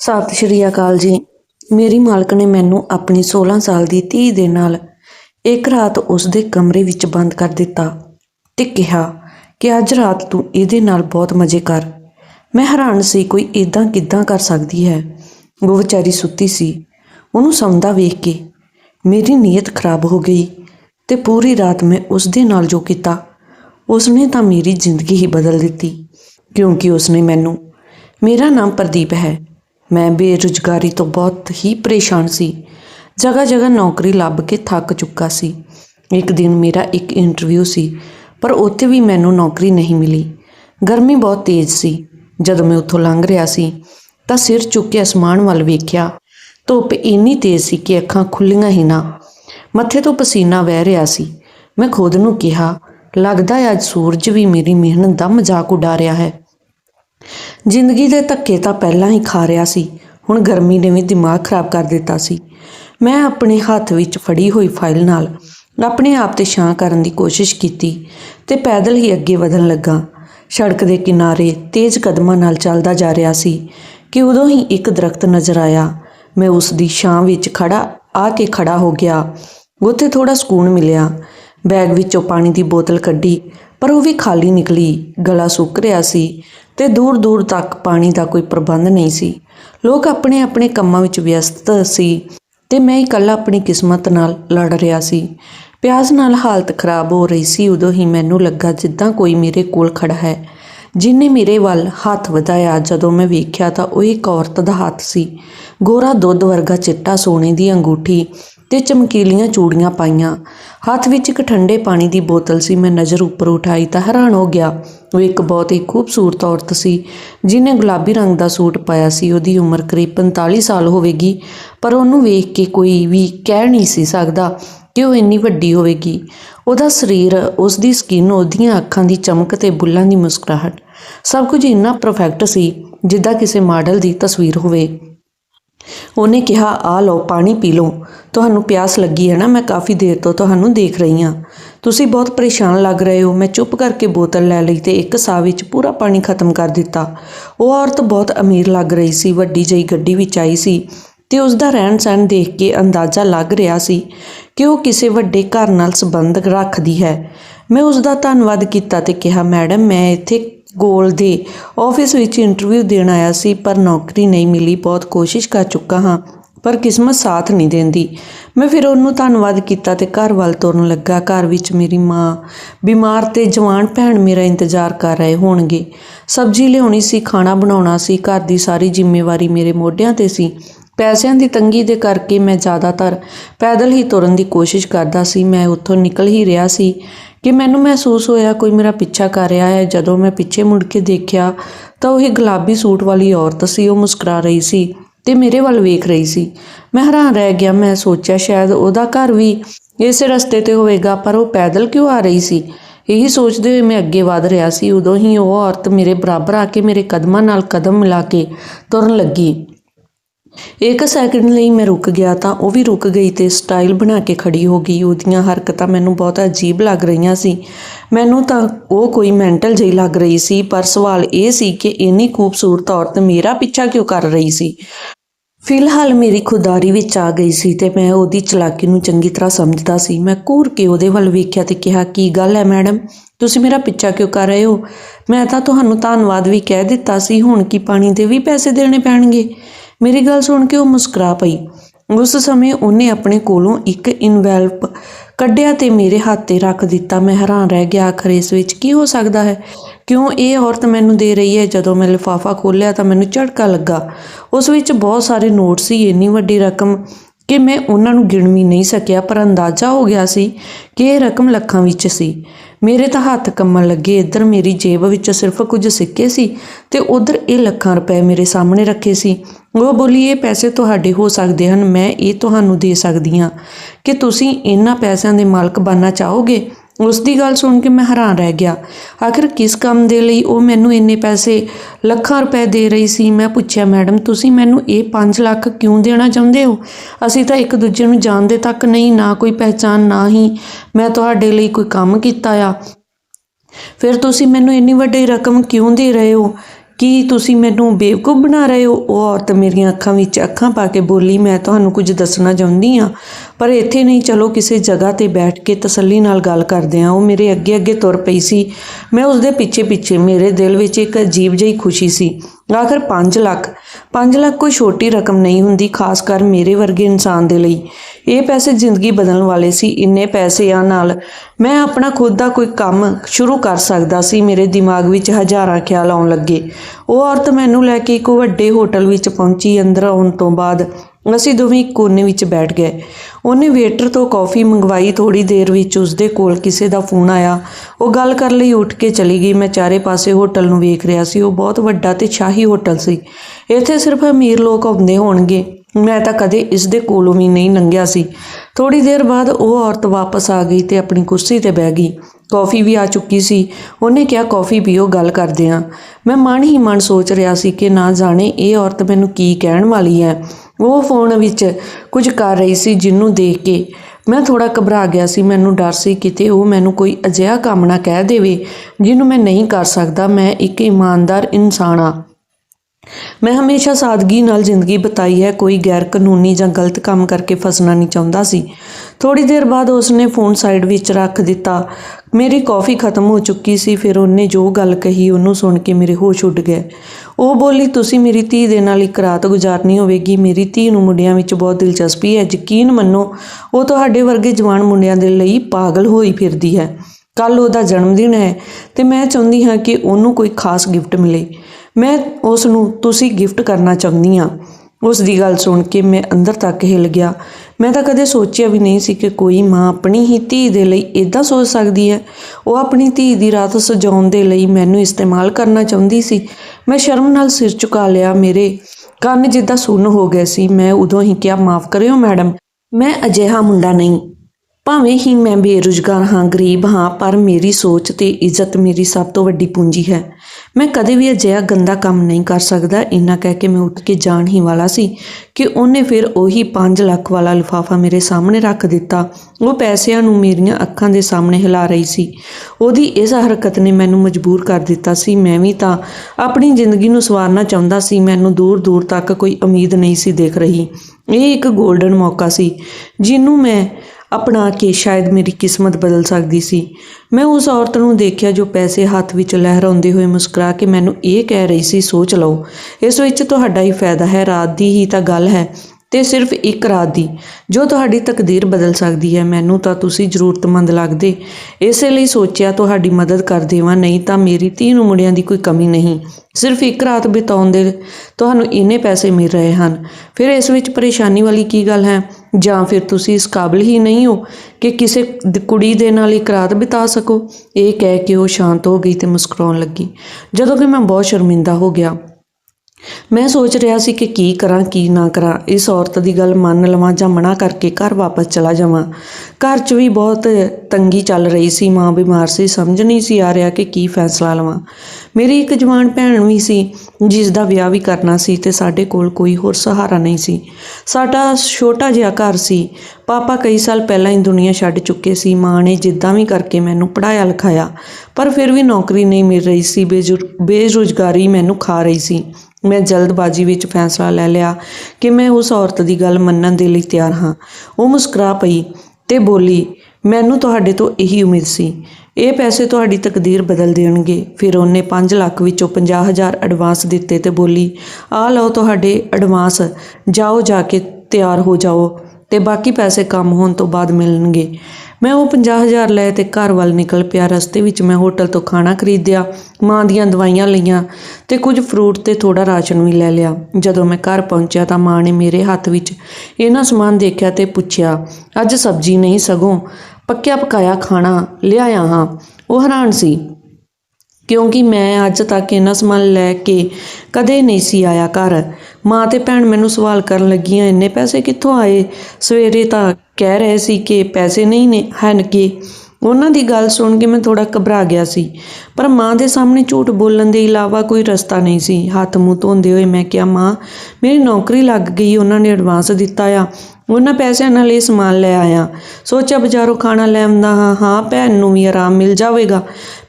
ਸਤਿ ਸ਼੍ਰੀ ਅਕਾਲ ਜੀ। ਮੇਰੀ ਮਾਲਕ ਨੇ ਮੈਨੂੰ ਆਪਣੀ 16 ਸਾਲ ਦੀ ਧੀ ਦੇ ਨਾਲ ਇੱਕ ਰਾਤ ਉਸ ਦੇ ਕਮਰੇ ਵਿੱਚ ਬੰਦ ਕਰ ਦਿੱਤਾ ਤੇ ਕਿਹਾ ਕਿ ਅੱਜ ਰਾਤ ਤੂੰ ਇਹਦੇ ਨਾਲ ਬਹੁਤ ਮਜ਼ੇ ਕਰ। ਮੈਂ ਹੈਰਾਨ ਸੀ ਕੋਈ ਇਦਾਂ ਕਿੱਦਾਂ ਕਰ ਸਕਦੀ ਹੈ। ਉਹ ਵਿਚਾਰੀ ਸੁੱਤੀ ਸੀ। ਉਹਨੂੰ ਸੌਂਦਾ ਵੇਖ ਕੇ ਮੇਰੀ ਨੀਅਤ ਖਰਾਬ ਹੋ ਗਈ ਤੇ ਪੂਰੀ ਰਾਤ ਮੈਂ ਉਸ ਦੇ ਨਾਲ ਜੋ ਕੀਤਾ, ਉਸਨੇ ਤਾਂ ਮੇਰੀ ਜ਼ਿੰਦਗੀ ਹੀ ਬਦਲ ਦਿੱਤੀ। ਕਿਉਂਕਿ ਉਸਨੇ ਮੈਨੂੰ, ਮੇਰਾ ਨਾਮ ਪ੍ਰਦੀਪ ਹੈ। ਮੈਂ ਬੇਰੁਜ਼ਗਾਰੀ ਤੋਂ ਬਹੁਤ ਹੀ ਪਰੇਸ਼ਾਨ ਸੀ। ਜਗ੍ਹਾ ਜਗ੍ਹਾ ਨੌਕਰੀ ਲੱਭ ਕੇ ਥੱਕ ਚੁੱਕਾ ਸੀ। ਇੱਕ ਦਿਨ ਮੇਰਾ ਇੱਕ ਇੰਟਰਵਿਊ ਸੀ, ਪਰ ਉੱਥੇ ਵੀ ਮੈਨੂੰ ਨੌਕਰੀ ਨਹੀਂ ਮਿਲੀ। ਗਰਮੀ ਬਹੁਤ ਤੇਜ਼ ਸੀ। ਜਦੋਂ ਮੈਂ ਉੱਥੋਂ ਲੰਘ ਰਿਹਾ ਸੀ, ਤਾਂ ਸਿਰ ਚੁੱਕ ਕੇ ਅਸਮਾਨ ਵੱਲ ਵੇਖਿਆ। ਧੁੱਪ ਇੰਨੀ ਤੇਜ਼ ਸੀ ਕਿ ਅੱਖਾਂ ਖੁੱਲੀਆਂ ਹੀ ਨਾ। ਮੱਥੇ ਤੋਂ ਪਸੀਨਾ ਵਹਿ ਰਿਹਾ ਸੀ। ਮੈਂ ਖੁਦ ਨੂੰ ਕਿਹਾ, ਲੱਗਦਾ ਹੈ ਅੱਜ ਸੂਰਜ ਵੀ ਮੇਰੀ ਮਿਹਨਤ ਦਾ ਮਜ਼ਾਕ ਉਡਾ ਰਿਹਾ ਹੈ। ਜ਼ਿੰਦਗੀ ਦੇ ਧੱਕੇ ਤਾਂ ਪਹਿਲਾਂ ਹੀ ਖਾ ਰਿਹਾ ਸੀ। ਹੁਣ ਗਰਮੀ ਨੇ ਵੀ ਦਿਮਾਗ ਖਰਾਬ ਕਰ ਦਿੱਤਾ ਸੀ। ਮੈਂ ਆਪਣੇ ਹੱਥ ਵਿੱਚ ਫੜੀ ਹੋਈ ਫਾਈਲ ਨਾਲ ਆਪਣੇ ਆਪ ਤੇ ਛਾਂ ਕਰਨ ਦੀ ਕੋਸ਼ਿਸ਼ ਕੀਤੀ ਤੇ ਪੈਦਲ ਹੀ ਅੱਗੇ ਵਧਣ ਲੱਗਾ। ਸੜਕ ਦੇ ਕਿਨਾਰੇ ਤੇਜ਼ ਕਦਮਾਂ ਨਾਲ ਚੱਲਦਾ ਜਾ ਰਿਹਾ ਸੀ ਕਿ ਉਦੋਂ ਹੀ ਇੱਕ ਦਰਖਤ ਨਜ਼ਰ ਆਇਆ। ਮੈਂ ਉਸ ਦੀ ਛਾਂ ਵਿੱਚ ਖੜਾ ਆ ਕੇ ਖੜਾ ਹੋ ਗਿਆ। ਉੱਥੇ ਥੋੜਾ ਸਕੂਨ ਮਿਲਿਆ। ਬੈਗ ਵਿੱਚੋਂ ਪਾਣੀ ਦੀ ਬੋਤਲ ਕੱਢੀ, ਪਰ ਉਹ ਵੀ ਖਾਲੀ ਨਿਕਲੀ। ਗਲਾ ਸੁੱਕ ਰਿਹਾ ਸੀ। ਤੇ ਦੂਰ ਦੂਰ ਤੱਕ ਪਾਣੀ ਦਾ ਕੋਈ ਪ੍ਰਬੰਧ ਨਹੀਂ ਸੀ। ਲੋਕ ਆਪਣੇ ਆਪਣੇ ਕੰਮਾਂ ਵਿੱਚ ਵਿਅਸਤ ਸੀ ਤੇ ਮੈਂ ਇਕੱਲਾ ਆਪਣੀ ਕਿਸਮਤ ਨਾਲ ਲੜ ਰਿਹਾ ਸੀ। ਪਿਆਸ ਨਾਲ ਹਾਲਤ ਖਰਾਬ ਹੋ ਰਹੀ ਸੀ, ਉਦੋਂ ਹੀ ਮੈਨੂੰ ਲੱਗਾ ਜਿੱਦਾਂ ਕੋਈ ਮੇਰੇ ਕੋਲ ਖੜਾ ਹੈ। ਜਿਨੇ ਮੇਰੇ ਵੱਲ ਹੱਥ ਵਧਾਇਆ, ਜਦੋਂ ਮੈਂ ਵੇਖਿਆ ਤਾਂ ਉਹ ਇੱਕ ਔਰਤ ਦਾ ਹੱਥ ਸੀ। ਗੋਰਾ ਦੁੱਧ ਵਰਗਾ ਚਿੱਟਾ ਸੋਨੇ ਦੀ ਅੰਗੂਠੀ ਤੇ ਚਮਕੀਲੀਆਂ ਚੂੜੀਆਂ ਪਾਈਆਂ। ਹੱਥ ਵਿੱਚ ਇੱਕ ਠੰਡੇ ਪਾਣੀ ਦੀ ਬੋਤਲ ਸੀ। ਮੈਂ ਨਜ਼ਰ ਉੱਪਰ ਉਠਾਈ ਤਾਂ ਹੈਰਾਨ ਹੋ ਗਿਆ। ਉਹ ਇੱਕ ਬਹੁਤ ਹੀ ਖੂਬਸੂਰਤ ਔਰਤ ਸੀ ਜਿਨੇ ਗੁਲਾਬੀ ਰੰਗ ਦਾ ਸੂਟ ਪਾਇਆ ਸੀ। ਉਹਦੀ ਉਮਰ ਕਰੀਬ 45 ਸਾਲ ਹੋਵੇਗੀ, ਪਰ ਉਹਨੂੰ ਵੇਖ ਕੇ ਕੋਈ ਵੀ ਕਹਿ ਨਹੀਂ ਸੀ ਸਕਦਾ ਕਿ ਉਹ ਇੰਨੀ ਵੱਡੀ ਹੋਵੇਗੀ। ਉਹਦਾ ਸਰੀਰ ਉਸ ਦੀ ਸਕਿਨ ਉਹਦੀਆਂ ਅੱਖਾਂ ਦੀ ਚਮਕ ਤੇ ਬੁੱਲਾਂ ਦੀ ਮੁਸਕਰਾਹਟ ਸਭ ਕੁਝ ਇੰਨਾ ਪਰਫੈਕਟ ਸੀ ਜਿੱਦਾਂ ਕਿਸੇ ਮਾਡਲ ਦੀ ਤਸਵੀਰ ਹੋਵੇ। ਉਹਨੇ ਕਿਹਾ, ਆ ਲਓ, ਪਾਣੀ ਪੀ ਲਓ। ਤੁਹਾਨੂੰ ਪਿਆਸ ਲੱਗੀ ਹੈ ਨਾ, ਮੈਂ ਕਾਫੀ ਦੇਰ ਤੋਂ ਤੁਹਾਨੂੰ ਦੇਖ ਰਹੀ ਹਾਂ। ਤੁਸੀਂ ਬਹੁਤ ਪਰੇਸ਼ਾਨ ਲੱਗ ਰਹੇ ਹੋ। ਮੈਂ ਚੁੱਪ ਕਰਕੇ ਬੋਤਲ ਲੈ ਲਈ ਤੇ ਇੱਕ ਸਾਹ ਵਿੱਚ ਪੂਰਾ ਪਾਣੀ ਖਤਮ ਕਰ ਦਿੱਤਾ। ਉਹ ਔਰਤ ਬਹੁਤ ਅਮੀਰ ਲੱਗ ਰਹੀ ਸੀ। ਵੱਡੀ ਜਿਹੀ ਗੱਡੀ ਵਿੱਚ ਆਈ ਸੀ ਤੇ ਉਸ ਦਾ ਰਹਿਣ ਸਹਿਣ ਦੇਖ ਕੇ ਅੰਦਾਜ਼ਾ ਲੱਗ ਰਿਹਾ ਸੀ ਕਿ ਉਹ ਕਿਸੇ ਵੱਡੇ ਘਰ ਨਾਲ ਸੰਬੰਧ ਰੱਖਦੀ ਹੈ। ਮੈਂ ਉਸ ਦਾ ਧੰਨਵਾਦ ਕੀਤਾ ਤੇ ਕਿਹਾ, ਮੈਡਮ, ਮੈਂ ਇੱਥੇ ਗੋਲ ਦੇ ਆਫਿਸ ਵਿੱਚ ਇੰਟਰਵਿਊ ਦੇਣ ਆਇਆ ਸੀ, ਪਰ ਨੌਕਰੀ ਨਹੀਂ ਮਿਲੀ। ਬਹੁਤ ਕੋਸ਼ਿਸ਼ ਕਰ ਚੁੱਕਾ ਹਾਂ, ਪਰ ਕਿਸਮਤ ਸਾਥ ਨਹੀਂ ਦਿੰਦੀ। ਮੈਂ ਫਿਰ ਉਹਨੂੰ ਧੰਨਵਾਦ ਕੀਤਾ ਤੇ ਘਰ ਵੱਲ ਤੁਰਨ ਲੱਗਾ। ਘਰ ਵਿੱਚ ਮੇਰੀ ਮਾਂ, ਬਿਮਾਰ ਤੇ ਜਵਾਨ ਭੈਣ ਮੇਰਾ ਇੰਤਜ਼ਾਰ ਕਰ ਰਹੇ ਹੋਣਗੇ। ਸਬਜ਼ੀ ਲਿਆਉਣੀ ਸੀ, ਖਾਣਾ ਬਣਾਉਣਾ ਸੀ, ਘਰ ਦੀ ਸਾਰੀ ਜ਼ਿੰਮੇਵਾਰੀ ਮੇਰੇ ਮੋਢਿਆਂ ਤੇ ਸੀ। ਪੈਸਿਆਂ ਦੀ ਤੰਗੀ ਦੇ ਕਰਕੇ ਮੈਂ ਜ਼ਿਆਦਾਤਰ ਪੈਦਲ ਹੀ ਤੁਰਨ ਦੀ ਕੋਸ਼ਿਸ਼ ਕਰਦਾ ਸੀ। ਮੈਂ ਉੱਥੋਂ ਨਿਕਲ ਹੀ ਰਿਹਾ ਸੀ। ਕਿ ਮੈਨੂੰ ਮਹਿਸੂਸ ਹੋਇਆ ਕੋਈ ਮੇਰਾ ਪਿੱਛਾ ਕਰ ਰਿਹਾ ਹੈ। ਜਦੋਂ ਮੈਂ ਪਿੱਛੇ ਮੁੜ ਕੇ ਦੇਖਿਆ ਤਾਂ ਉਹ ਗੁਲਾਬੀ ਸੂਟ ਵਾਲੀ ਔਰਤ ਸੀ, ਉਹ ਮੁਸਕਰਾ ਰਹੀ ਸੀ ਤੇ ਮੇਰੇ ਵੱਲ ਵੇਖ ਰਹੀ ਸੀ। ਮੈਂ ਹੈਰਾਨ ਰਹਿ ਗਿਆ, ਮੈਂ ਸੋਚਿਆ ਸ਼ਾਇਦ ਉਹਦਾ ਘਰ ਵੀ ਇਸੇ ਰਸਤੇ ਤੇ ਹੋਵੇਗਾ, ਪਰ ਉਹ ਪੈਦਲ ਕਿਉਂ ਆ ਰਹੀ ਸੀ? ਇਹੀ ਸੋਚਦੇ ਹੋਏ ਮੈਂ ਅੱਗੇ ਵਧ ਰਿਹਾ ਸੀ। ਉਦੋਂ ਹੀ ਉਹ ਔਰਤ ਮੇਰੇ ਬਰਾਬਰ ਆ ਕੇ ਮੇਰੇ ਕਦਮਾਂ ਨਾਲ ਕਦਮ ਮਿਲਾ ਕੇ ਤੁਰਨ ਲੱਗੀ। ਇੱਕ ਸੈਕਿੰਡ ਲਈ ਮੈਂ ਰੁਕ ਗਿਆ ਤਾਂ ਉਹ ਵੀ ਰੁਕ ਗਈ ਤੇ ਸਟਾਈਲ ਬਣਾ ਕੇ ਖੜੀ ਹੋ ਗਈ। ਉਹਦੀਆਂ ਹਰਕਤਾਂ ਮੈਨੂੰ ਬਹੁਤ ਅਜੀਬ ਲੱਗ ਰਹੀਆਂ ਸੀ। ਮੈਨੂੰ ਤਾਂ ਉਹ ਕੋਈ ਮੈਂਟਲ ਜਿਹੀ ਲੱਗ ਰਹੀ ਸੀ, ਪਰ ਸਵਾਲ ਇਹ ਸੀ ਕਿ ਇੰਨੀ ਖੂਬਸੂਰਤ ਔਰਤ ਮੇਰਾ ਪਿੱਛਾ ਕਿਉਂ ਕਰ ਰਹੀ ਸੀ? ਫਿਲਹਾਲ ਮੇਰੀ ਖੁਦਾਰੀ ਵਿੱਚ ਆ ਗਈ ਸੀ ਤੇ ਮੈਂ ਉਹਦੀ ਚਲਾਕੀ ਨੂੰ ਚੰਗੀ ਤਰ੍ਹਾਂ ਸਮਝਦਾ ਸੀ। ਮੈਂ ਘੂਰ ਕੇ ਉਹਦੇ ਵੱਲ ਵੇਖਿਆ ਤੇ ਕਿਹਾ, ਕੀ ਗੱਲ ਹੈ ਮੈਡਮ? ਤੁਸੀਂ ਮੇਰਾ ਪਿੱਛਾ ਕਿਉਂ ਕਰ ਰਹੇ ਹੋ? ਮੈਂ ਤਾਂ ਤੁਹਾਨੂੰ ਧੰਨਵਾਦ ਵੀ ਕਹਿ ਦਿੱਤਾ ਸੀ। ਹੁਣ ਕੀ ਪਾਣੀ ਦੇ ਵੀ ਪੈਸੇ ਦੇਣੇ ਪੈਣਗੇ? ਮੇਰੀ ਗੱਲ ਸੁਣ ਕੇ ਉਹ ਮੁਸਕਰਾ ਪਈ। ਉਸ ਸਮੇਂ ਉਹਨੇ ਆਪਣੇ ਕੋਲੋਂ ਇੱਕ ਇਨਵੈਲਪ ਕੱਢਿਆ ਤੇ ਮੇਰੇ ਹੱਥ ਤੇ ਰੱਖ ਦਿੱਤਾ। ਮੈਂ ਹੈਰਾਨ ਰਹਿ ਗਿਆ, ਆਖਰ ਇਸ ਵਿੱਚ ਕੀ ਹੋ ਸਕਦਾ ਹੈ? ਕਿਉਂ ਇਹ ਔਰਤ ਮੈਨੂੰ ਦੇ ਰਹੀ ਹੈ? ਜਦੋਂ ਮੈਂ ਲਿਫਾਫਾ ਖੋਲ੍ਹਿਆ ਤਾਂ ਮੈਨੂੰ ਝਟਕਾ ਲੱਗਾ। ਉਸ ਵਿੱਚ ਬਹੁਤ ਸਾਰੇ ਨੋਟ ਸੀ, ਇੰਨੀ ਵੱਡੀ ਰਕਮ ਕਿ ਮੈਂ ਉਹਨਾਂ ਨੂੰ ਗਿਣ ਵੀ ਨਹੀਂ ਸਕਿਆ, ਪਰ ਅੰਦਾਜ਼ਾ ਹੋ ਗਿਆ ਸੀ ਕਿ ਇਹ ਰਕਮ ਲੱਖਾਂ ਵਿੱਚ ਸੀ। ਮੇਰੇ ਤਾਂ ਹੱਥ ਕੰਮਣ ਲੱਗੇ। ਇੱਧਰ ਮੇਰੀ ਜੇਬ ਵਿੱਚ ਸਿਰਫ ਕੁਝ ਸਿੱਕੇ ਸੀ ਤੇ ਉਧਰ ਇਹ ਲੱਖਾਂ ਰੁਪਏ ਮੇਰੇ ਸਾਹਮਣੇ ਰੱਖੇ ਸੀ। ਉਹ ਬੋਲੀ, ਇਹ ਪੈਸੇ ਤੁਹਾਡੇ ਹੋ ਸਕਦੇ ਹਨ, ਮੈਂ ਇਹ ਤੁਹਾਨੂੰ ਦੇ ਸਕਦੀ ਹਾਂ। ਕਿ ਤੁਸੀਂ ਇਹਨਾਂ ਪੈਸਿਆਂ ਦੇ ਮਾਲਕ ਬਣਨਾ ਚਾਹੋਗੇ? ਉਸ ਦੀ ਗੱਲ ਸੁਣ ਕੇ ਮੈਂ ਹੈਰਾਨ ਰਹਿ ਗਿਆ। ਆਖਿਰ ਕਿਸ ਕੰਮ ਦੇ ਲਈ ਉਹ ਮੈਨੂੰ ਇੰਨੇ ਪੈਸੇ, ਲੱਖਾਂ ਰੁਪਏ ਦੇ ਰਹੀ ਸੀ? ਮੈਂ ਪੁੱਛਿਆ, ਮੈਡਮ, ਤੁਸੀਂ ਮੈਨੂੰ ਇਹ 5 ਲੱਖ ਕਿਉਂ ਦੇਣਾ ਚਾਹੁੰਦੇ ਹੋ? ਅਸੀਂ ਤਾਂ ਇੱਕ ਦੂਜੇ ਨੂੰ ਜਾਣਦੇ ਤੱਕ ਨਹੀਂ, ਨਾ ਕੋਈ ਪਹਿਚਾਨ ਨਾ ਹੀ ਮੈਂ ਤੁਹਾਡੇ ਲਈ ਕੋਈ ਕੰਮ ਕੀਤਾ ਆ। ਫਿਰ ਤੁਸੀਂ ਮੈਨੂੰ ਇੰਨੀ ਵੱਡੀ ਰਕਮ ਕਿਉਂ ਦੇ ਰਹੇ ਹੋ? ਕੀ ਤੁਸੀਂ ਮੈਨੂੰ ਬੇਵਕੂਫ ਬਣਾ ਰਹੇ ਹੋ? ਉਹ ਔਰਤ ਮੇਰੀਆਂ ਅੱਖਾਂ ਵਿੱਚ ਅੱਖਾਂ ਪਾ ਕੇ ਬੋਲੀ, ਮੈਂ ਤੁਹਾਨੂੰ ਕੁਝ ਦੱਸਣਾ ਚਾਹੁੰਦੀ ਹਾਂ, ਪਰ ਇੱਥੇ ਨਹੀਂ। ਚਲੋ, ਕਿਸੇ ਜਗ੍ਹਾ ਤੇ ਬੈਠ ਕੇ ਤਸੱਲੀ ਨਾਲ ਗੱਲ ਕਰਦੇ ਹਾਂ। ਉਹ ਮੇਰੇ ਅੱਗੇ ਅੱਗੇ ਤੁਰ ਪਈ ਸੀ। ਮੈਂ ਉਸ ਦੇ ਪਿੱਛੇ ਪਿੱਛੇ, ਮੇਰੇ ਦਿਲ ਵਿੱਚ ਇੱਕ ਅਜੀਬ ਜਿਹੀ ਖੁਸ਼ੀ ਸੀ। ਆਖਰ 5 ਲੱਖ। 5 ਲੱਖ ਕੋਈ ਛੋਟੀ ਰਕਮ ਨਹੀਂ ਹੁੰਦੀ, ਖਾਸ ਕਰ ਮੇਰੇ ਵਰਗੇ ਇਨਸਾਨ ਦੇ ਲਈ। ਇਹ ਪੈਸੇ ਜ਼ਿੰਦਗੀ ਬਦਲਣ ਵਾਲੇ ਸੀ, ਇੰਨੇ ਪੈਸਿਆਂ ਨਾਲ ਮੈਂ ਆਪਣਾ ਖੁਦ ਦਾ ਕੋਈ ਕੰਮ ਸ਼ੁਰੂ ਕਰ ਸਕਦਾ ਸੀ, ਮੇਰੇ ਦਿਮਾਗ ਵਿੱਚ ਹਜ਼ਾਰਾਂ ਖਿਆਲ ਆਉਣ ਲੱਗੇ। ਉਹ ਔਰਤ ਮੈਨੂੰ ਲੈ ਕੇ ਇੱਕ ਵੱਡੇ ਹੋਟਲ ਵਿੱਚ ਪਹੁੰਚੀ, ਅੰਦਰ ਆਉਣ ਤੋਂ ਬਾਅਦ ਅਸੀਂ ਦੋਵੇਂ ਇੱਕ ਕੋਨੇ ਵਿੱਚ ਬੈਠ ਗਏ। ਉਹਨੇ ਵੇਟਰ ਤੋਂ ਕੌਫੀ ਮੰਗਵਾਈ ਥੋੜੀ ਦੇਰ ਵਿੱਚ ਉਸਦੇ ਕੋਲ ਕਿਸੇ ਦਾ ਫੋਨ ਆਇਆ। ਉਹ ਗੱਲ ਕਰਨ ਲਈ ਉੱਠ ਕੇ ਚਲੀ ਗਈ। ਮੈਂ ਚਾਰੇ ਪਾਸੇ ਹੋਟਲ ਨੂੰ ਵੇਖ ਰਿਹਾ ਸੀ। ਉਹ ਬਹੁਤ ਵੱਡਾ ਤੇ ਸ਼ਾਹੀ ਹੋਟਲ ਸੀ। ਇੱਥੇ ਸਿਰਫ ਅਮੀਰ ਲੋਕ ਆਉਂਦੇ ਹੋਣਗੇ। ਮੈਂ ਤਾਂ ਕਦੇ ਇਸ ਦੇ ਕੋਲੋਂ ਵੀ ਨਹੀਂ ਲੰਘਿਆ ਸੀ। ਥੋੜੀ ਦੇਰ ਬਾਅਦ ਉਹ ਔਰਤ ਵਾਪਸ ਆ ਗਈ ਤੇ ਆਪਣੀ ਕੁਰਸੀ ਤੇ ਬਹਿ ਗਈ। ਕੌਫੀ ਵੀ ਆ ਚੁੱਕੀ ਸੀ। ਉਹਨੇ ਕਿਹਾ, ਕੌਫੀ ਪੀਓ, ਗੱਲ ਕਰਦੇ ਹਾਂ ਮੈਂ ਮਨ ਹੀ ਮਨ ਸੋਚ ਰਿਹਾ ਸੀ ਕਿ ਨਾ ਜਾਣੇ ਇਹ ਔਰਤ ਮੈਨੂੰ ਕੀ ਕਹਿਣ ਵਾਲੀ ਹੈ। ਉਹ ਫੋਨ ਵਿੱਚ ਕੁਝ ਕਰ ਰਹੀ ਸੀ ਜਿਹਨੂੰ ਦੇਖ ਕੇ। ਮੈਂ ਥੋੜਾ ਘਬਰਾ ਗਿਆ ਸੀ। ਮੈਨੂੰ ਡਰ ਸੀ ਕਿਤੇ ਉਹ ਮੈਨੂੰ ਕੋਈ ਅਜਿਹਾ ਕੰਮ ਨਾ ਕਹਿ ਦੇਵੇ ਜਿਹਨੂੰ ਮੈਂ ਨਹੀਂ ਕਰ ਸਕਦਾ। ਮੈਂ ਇੱਕ ਇਮਾਨਦਾਰ ਇਨਸਾਨ ਹਾਂ। ਮੈਂ ਹਮੇਸ਼ਾ ਸਾਦਗੀ ਨਾਲ ਜ਼ਿੰਦਗੀ ਬਿਤਾਈ ਹੈ। ਕੋਈ ਗੈਰ ਕਾਨੂੰਨੀ ਜਾਂ ਗਲਤ ਕੰਮ ਕਰਕੇ ਫਸਣਾ ਨਹੀਂ ਚਾਹੁੰਦਾ ਸੀ। ਥੋੜੀ ਦੇਰ ਬਾਅਦ ਉਸਨੇ ਫੋਨ ਸਾਈਡ ਵਿੱਚ ਰੱਖ ਦਿੱਤਾ। ਮੇਰੀ ਕਾਫੀ ਖਤਮ ਹੋ ਚੁੱਕੀ ਸੀ। ਫਿਰ ਉਹਨੇ ਜੋ ਗੱਲ ਕਹੀ ਉਹਨੂੰ ਸੁਣ ਕੇ ਮੇਰੇ ਹੋਸ਼ ਉੱਡ ਗਏ। ਉਹ ਬੋਲੀ, ਤੁਸੀਂ ਮੇਰੀ ਧੀ ਦੇ ਨਾਲ ਇੱਕ ਰਾਤ ਗੁਜ਼ਾਰਨੀ ਹੋਵੇਗੀ। ਮੇਰੀ ਧੀ ਨੂੰ ਮੁੰਡਿਆਂ ਵਿੱਚ ਬਹੁਤ ਦਿਲਚਸਪੀ ਹੈ। ਯਕੀਨ ਮੰਨੋ, ਉਹ ਤੁਹਾਡੇ ਵਰਗੇ ਜਵਾਨ ਮੁੰਡਿਆਂ ਦੇ ਲਈ ਪਾਗਲ ਹੋਈ ਫਿਰਦੀ ਹੈ। ਕੱਲ ਉਹਦਾ ਜਨਮ ਦਿਨ ਹੈ ਤੇ ਮੈਂ ਚਾਹੁੰਦੀ ਹਾਂ ਕਿ ਉਹਨੂੰ ਕੋਈ ਖਾਸ ਗਿਫਟ ਮਿਲੇ। ਮੈਂ ਉਸ ਨੂੰ ਤੁਸੀਂ ਗਿਫਟ ਕਰਨਾ ਚਾਹੁੰਦੀ ਹਾਂ। ਉਸ ਦੀ ਗੱਲ ਸੁਣ ਕੇ ਮੈਂ ਅੰਦਰ ਤੱਕ ਹਿੱਲ ਗਿਆ। ਮੈਂ ਤਾਂ ਕਦੇ ਸੋਚਿਆ ਵੀ ਨਹੀਂ ਸੀ ਕਿ ਕੋਈ ਮਾਂ ਆਪਣੀ ਹੀ ਧੀ ਦੇ ਲਈ ਇਦਾਂ ਸੋਚ ਸਕਦੀ ਹੈ। ਉਹ ਆਪਣੀ ਧੀ ਦੀ ਰਾਤ ਸਜਾਉਣ ਦੇ ਲਈ ਮੈਨੂੰ ਇਸਤੇਮਾਲ ਕਰਨਾ ਚਾਹੁੰਦੀ ਸੀ। ਮੈਂ ਸ਼ਰਮ ਨਾਲ ਸਿਰ ਝੁਕਾ ਲਿਆ। ਮੇਰੇ ਕੰਨ ਜਿੱਦਾਂ ਸੁੰਨ ਹੋ ਗਏ ਸੀ। ਮੈਂ ਉਦੋਂ ਹੀ ਕਿਹਾ, ਮਾਫ ਕਰਿਓ ਮੈਡਮ, ਮੈਂ ਅਜਿਹਾ ਮੁੰਡਾ ਨਹੀਂ। ਭਾਵੇਂ ਹੀ ਮੈਂ ਬੇਰੁਜ਼ਗਾਰ ਹਾਂ, ਗਰੀਬ ਹਾਂ, ਪਰ ਮੇਰੀ ਸੋਚ ਤੇ ਇੱਜ਼ਤ ਮੇਰੀ ਸਭ ਤੋਂ ਵੱਡੀ ਪੂੰਜੀ ਹੈ। ਮੈਂ ਕਦੇ ਵੀ ਅਜਿਹਾ ਗੰਦਾ ਕੰਮ ਨਹੀਂ ਕਰ ਸਕਦਾ। ਇੰਨਾ ਕਹਿ ਕੇ ਮੈਂ ਉੱਠ ਕੇ ਜਾਣ ਹੀ ਵਾਲਾ ਸੀ ਕਿ ਉਹਨੇ ਫਿਰ ਉਹੀ 5 ਲੱਖ ਵਾਲਾ ਲਿਫਾਫਾ ਮੇਰੇ ਸਾਹਮਣੇ ਰੱਖ ਦਿੱਤਾ। ਉਹ ਪੈਸਿਆਂ ਨੂੰ ਮੇਰੀਆਂ ਅੱਖਾਂ ਦੇ ਸਾਹਮਣੇ ਹਿਲਾ ਰਹੀ ਸੀ। ਉਹਦੀ ਇਸ ਹਰਕਤ ਨੇ ਮੈਨੂੰ ਮਜਬੂਰ ਕਰ ਦਿੱਤਾ ਸੀ। ਮੈਂ ਵੀ ਤਾਂ ਆਪਣੀ ਜ਼ਿੰਦਗੀ ਨੂੰ ਸਵਾਰਨਾ ਚਾਹੁੰਦਾ ਸੀ। ਮੈਨੂੰ ਦੂਰ ਦੂਰ ਤੱਕ ਕੋਈ ਉਮੀਦ ਨਹੀਂ ਸੀ ਦੇਖ ਰਹੀ। ਇਹ ਇੱਕ 골ਡਨ ਮੌਕਾ ਸੀ, ਜਿਹਨੂੰ ਮੈਂ ਅਪਣਾ ਕੇ ਸ਼ਾਇਦ ਮੇਰੀ ਕਿਸਮਤ ਬਦਲ ਸਕਦੀ ਸੀ। ਮੈਂ ਉਸ ਔਰਤ ਨੂੰ ਦੇਖਿਆ ਜੋ ਪੈਸੇ ਹੱਥ ਵਿੱਚ ਲਹਿਰਾਉਂਦੇ ਹੋਏ ਮੁਸਕਰਾ ਕੇ ਮੈਨੂੰ ਇਹ ਕਹਿ ਰਹੀ ਸੀ, ਸੋਚ ਲਓ। ਇਸ ਵਿੱਚ ਤੁਹਾਡਾ ਹੀ ਫਾਇਦਾ ਹੈ, ਰਾਤ ਦੀ ਹੀ ਤਾਂ ਗੱਲ ਹੈ। ਤੇ ਸਿਰਫ ਇੱਕ ਰਾਤ ਦੀ। ਜੋ ਤੁਹਾਡੀ ਤਕਦੀਰ ਬਦਲ ਸਕਦੀ ਹੈ, ਮੈਨੂੰ ਤਾਂ ਤੁਸੀਂ ਜ਼ਰੂਰਤਮੰਦ ਲੱਗਦੇ। ਇਸੇ ਲਈ ਸੋਚਿਆ, ਤੁਹਾਡੀ ਮਦਦ ਕਰ ਦੇਵਾਂ, ਨਹੀਂ ਤਾਂ ਮੇਰੀ ਧੀ ਨੂੰ ਮੁੰਡਿਆਂ ਦੀ ਕੋਈ ਕਮੀ ਨਹੀਂ। ਸਿਰਫ ਇੱਕ ਰਾਤ ਬਿਤਾਉਣ ਦੇ ਤੁਹਾਨੂੰ ਇੰਨੇ ਪੈਸੇ ਮਿਲ ਰਹੇ ਹਨ। ਫਿਰ ਇਸ ਵਿੱਚ ਪਰੇਸ਼ਾਨੀ ਵਾਲੀ ਕੀ ਗੱਲ ਹੈ? ਜਾਂ ਫਿਰ ਤੁਸੀਂ ਇਸ ਕਾਬਿਲ ਹੀ ਨਹੀਂ ਹੋ ਕਿ ਕਿਸੇ ਕੁੜੀ ਦੇ ਨਾਲ ਇੱਕ ਰਾਤ ਬਿਤਾ ਸਕੋ? ਇਹ ਕਹਿ ਕੇ ਉਹ ਸ਼ਾਂਤ ਹੋ ਗਈ ਤੇ ਮੁਸਕਰਾਉਣ ਲੱਗੀ। ਜਦੋਂ ਕਿ ਮੈਂ ਬਹੁਤ ਸ਼ਰਮਿੰਦਾ ਹੋ ਗਿਆ। ਮੈਂ ਸੋਚ ਰਿਹਾ ਸੀ ਕਿ ਕੀ ਕਰਾਂ, ਕੀ ਨਾ ਕਰਾਂ। ਇਸ ਔਰਤ ਦੀ ਗੱਲ ਮੰਨ ਲਵਾਂ ਜਾਂ ਮਨਾ ਕਰਕੇ ਘਰ ਵਾਪਸ ਚਲਾ ਜਾਵਾਂ। ਘਰ 'ਚ ਵੀ ਬਹੁਤ ਤੰਗੀ ਚੱਲ ਰਹੀ ਸੀ, ਮਾਂ ਬਿਮਾਰ ਸੀ, ਸਮਝ ਨਹੀਂ ਸੀ ਆ ਰਿਹਾ ਕਿ ਕੀ ਫੈਸਲਾ ਲਵਾਂ। ਮੇਰੀ ਇੱਕ ਜਵਾਨ ਭੈਣ ਵੀ ਸੀ ਜਿਸ ਦਾ ਵਿਆਹ ਵੀ ਕਰਨਾ ਸੀ ਤੇ ਸਾਡੇ ਕੋਲ ਕੋਈ ਹੋਰ ਸਹਾਰਾ ਨਹੀਂ ਸੀ। ਸਾਡਾ ਛੋਟਾ ਜਿਹਾ ਘਰ ਸੀ। ਪਾਪਾ ਕਈ ਸਾਲ ਪਹਿਲਾਂ ਹੀ ਦੁਨੀਆ ਛੱਡ ਚੁੱਕੇ ਸੀ। ਮਾਂ ਨੇ ਜਿੱਦਾਂ ਵੀ ਕਰਕੇ ਮੈਨੂੰ ਪੜਾਇਆ ਲਿਖਾਇਆ, ਪਰ ਫਿਰ ਵੀ ਨੌਕਰੀ ਨਹੀਂ ਮਿਲ ਰਹੀ ਸੀ, ਬੇਜੁਰ- ਬੇਰੁਜ਼ਗਾਰੀ ਮੈਨੂੰ ਖਾ ਰਹੀ ਸੀ। ਮੈਂ ਜਲਦਬਾਜ਼ੀ ਵਿੱਚ ਫੈਸਲਾ ਲੈ ਲਿਆ ਕਿ ਮੈਂ ਉਸ ਔਰਤ ਦੀ ਗੱਲ ਮੰਨਣ ਦੇ ਲਈ ਤਿਆਰ ਹਾਂ। ਉਹ ਮੁਸਕਰਾ ਪਈ ਤੇ ਬੋਲੀ, ਮੈਨੂੰ ਤੁਹਾਡੇ ਤੋਂ ਇਹੀ ਉਮੀਦ ਸੀ। ਇਹ ਪੈਸੇ ਤੁਹਾਡੀ ਤਕਦੀਰ ਬਦਲ ਦੇਣਗੇ। ਫਿਰ ਉਹਨੇ 5 ਲੱਖ ਵਿੱਚੋਂ 50000 ਐਡਵਾਂਸ ਦਿੱਤੇ ਤੇ ਬੋਲੀ ਆ ਲਓ ਤੁਹਾਡੇ ਐਡਵਾਂਸ ਜਾਓ ਜਾ ਕੇ ਤਿਆਰ ਹੋ ਜਾਓ ਤੇ ਬਾਕੀ ਪੈਸੇ ਕੰਮ ਹੋਣ ਤੋਂ ਬਾਅਦ ਮਿਲਣਗੇ। ਮੈਂ ਉਹ 50000 ਲਏ ਤੇ ਘਰ ਵੱਲ ਨਿਕਲ ਪਿਆ। ਰਸਤੇ ਵਿੱਚ ਮੈਂ ਹੋਟਲ ਤੋਂ ਖਾਣਾ ਖਰੀਦਿਆ, ਮਾਂ ਦੀਆਂ ਦਵਾਈਆਂ ਲਈਆਂ ਤੇ ਕੁਝ ਫਰੂਟ ਤੇ ਥੋੜਾ ਰਾਸ਼ਨ ਵੀ ਲੈ ਲਿਆ। ਜਦੋਂ ਮੈਂ ਘਰ ਪਹੁੰਚਿਆ ਤਾਂ ਮਾਂ ਨੇ ਮੇਰੇ ਹੱਥ ਵਿੱਚ ਇਹਨਾਂ ਸਮਾਨ ਦੇਖਿਆ ਤੇ ਪੁੱਛਿਆ, ਅੱਜ ਸਬਜ਼ੀ ਨਹੀਂ ਸਗੋਂ ਪੱਕਿਆ ਪਕਾਇਆ ਖਾਣਾ ਲਿਆਇਆ ਹਾਂ। ਉਹ ਹੈਰਾਨ ਸੀ, ਕਿਉਂਕਿ ਮੈਂ ਅੱਜ ਤੱਕ ਇਹਨਾਂ ਸਮਾਨ ਲੈ ਕੇ ਕਦੇ ਨਹੀਂ ਸੀ ਆਇਆ ਘਰ। ਮਾਂ ਤੇ ਭੈਣ ਮੈਨੂੰ ਸਵਾਲ ਕਰਨ ਲੱਗੀਆਂ, ਇੰਨੇ ਪੈਸੇ ਕਿੱਥੋਂ ਆਏ? ਸਵੇਰੇ ਤਾਂ ਕਹਿ ਰਹੇ ਸੀ ਕਿ ਪੈਸੇ ਨਹੀਂ ਨੇ ਹਨ ਕਿ? ਉਹਨਾਂ ਦੀ ਗੱਲ ਸੁਣ ਕੇ ਮੈਂ ਥੋੜਾ ਘਬਰਾ ਗਿਆ ਸੀ, ਪਰ ਮਾਂ ਦੇ ਸਾਹਮਣੇ ਝੂਠ ਬੋਲਣ ਦੇ ਇਲਾਵਾ ਕੋਈ ਰਸਤਾ ਨਹੀਂ ਸੀ। ਹੱਥ ਮੂੰਹ ਧੋਂਦੇ ਹੋਏ ਮੈਂ ਕਿਹਾ, ਮਾਂ, ਮੇਰੀ ਨੌਕਰੀ ਲੱਗ ਗਈ, ਉਹਨਾਂ ਨੇ ਐਡਵਾਂਸ ਦਿੱਤਾ ਆ। ਉਹਨਾਂ ਪੈਸਿਆਂ ਨਾਲ ਇਹ ਸਮਾਨ ਲੈ ਆਇਆ। ਸੋਚਿਆ ਬਾਜ਼ਾਰੋਂ ਖਾਣਾ ਲੈ ਆਉਂਦਾ ਹਾਂ ਹਾਂ, ਭੈਣ ਨੂੰ ਵੀ ਆਰਾਮ ਮਿਲ ਜਾਵੇਗਾ।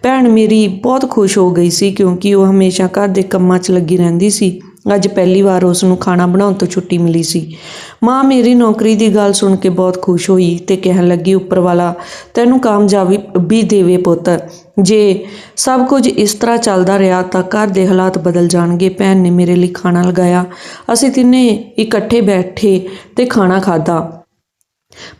ਭੈਣ ਮੇਰੀ ਬਹੁਤ ਖੁਸ਼ ਹੋ ਗਈ ਸੀ ਕਿਉਂਕਿ ਉਹ ਹਮੇਸ਼ਾ ਘਰ ਦੇ ਕੰਮਾਂ 'ਚ ਲੱਗੀ ਰਹਿੰਦੀ ਸੀ। ਅੱਜ ਪਹਿਲੀ ਵਾਰ ਉਸ ਨੂੰ ਖਾਣਾ ਬਣਾਉਣ ਤੋਂ ਛੁੱਟੀ ਮਿਲੀ ਸੀ। ਮਾਂ ਮੇਰੀ ਨੌਕਰੀ ਦੀ ਗੱਲ ਸੁਣ ਕੇ ਬਹੁਤ ਖੁਸ਼ ਹੋਈ ਤੇ ਕਹਿਣ ਲੱਗੀ, ਉੱਪਰ ਵਾਲਾ, ਤੈਨੂੰ ਕਾਮਯਾਬੀ ਵੀ ਦੇਵੇ ਪੁੱਤ। ਜੇ ਸਭ ਕੁਝ ਇਸ ਤਰ੍ਹਾਂ ਚੱਲਦਾ ਰਿਹਾ ਤਾਂ ਘਰ ਦੇ ਹਾਲਾਤ ਬਦਲ ਜਾਣਗੇ। ਭੈਣ ਨੇ ਮੇਰੇ ਲਈ ਖਾਣਾ ਲਗਾਇਆ। ਅਸੀਂ ਤਿੰਨੇ ਇਕੱਠੇ ਬੈਠੇ ਤੇ ਖਾਣਾ ਖਾਧਾ।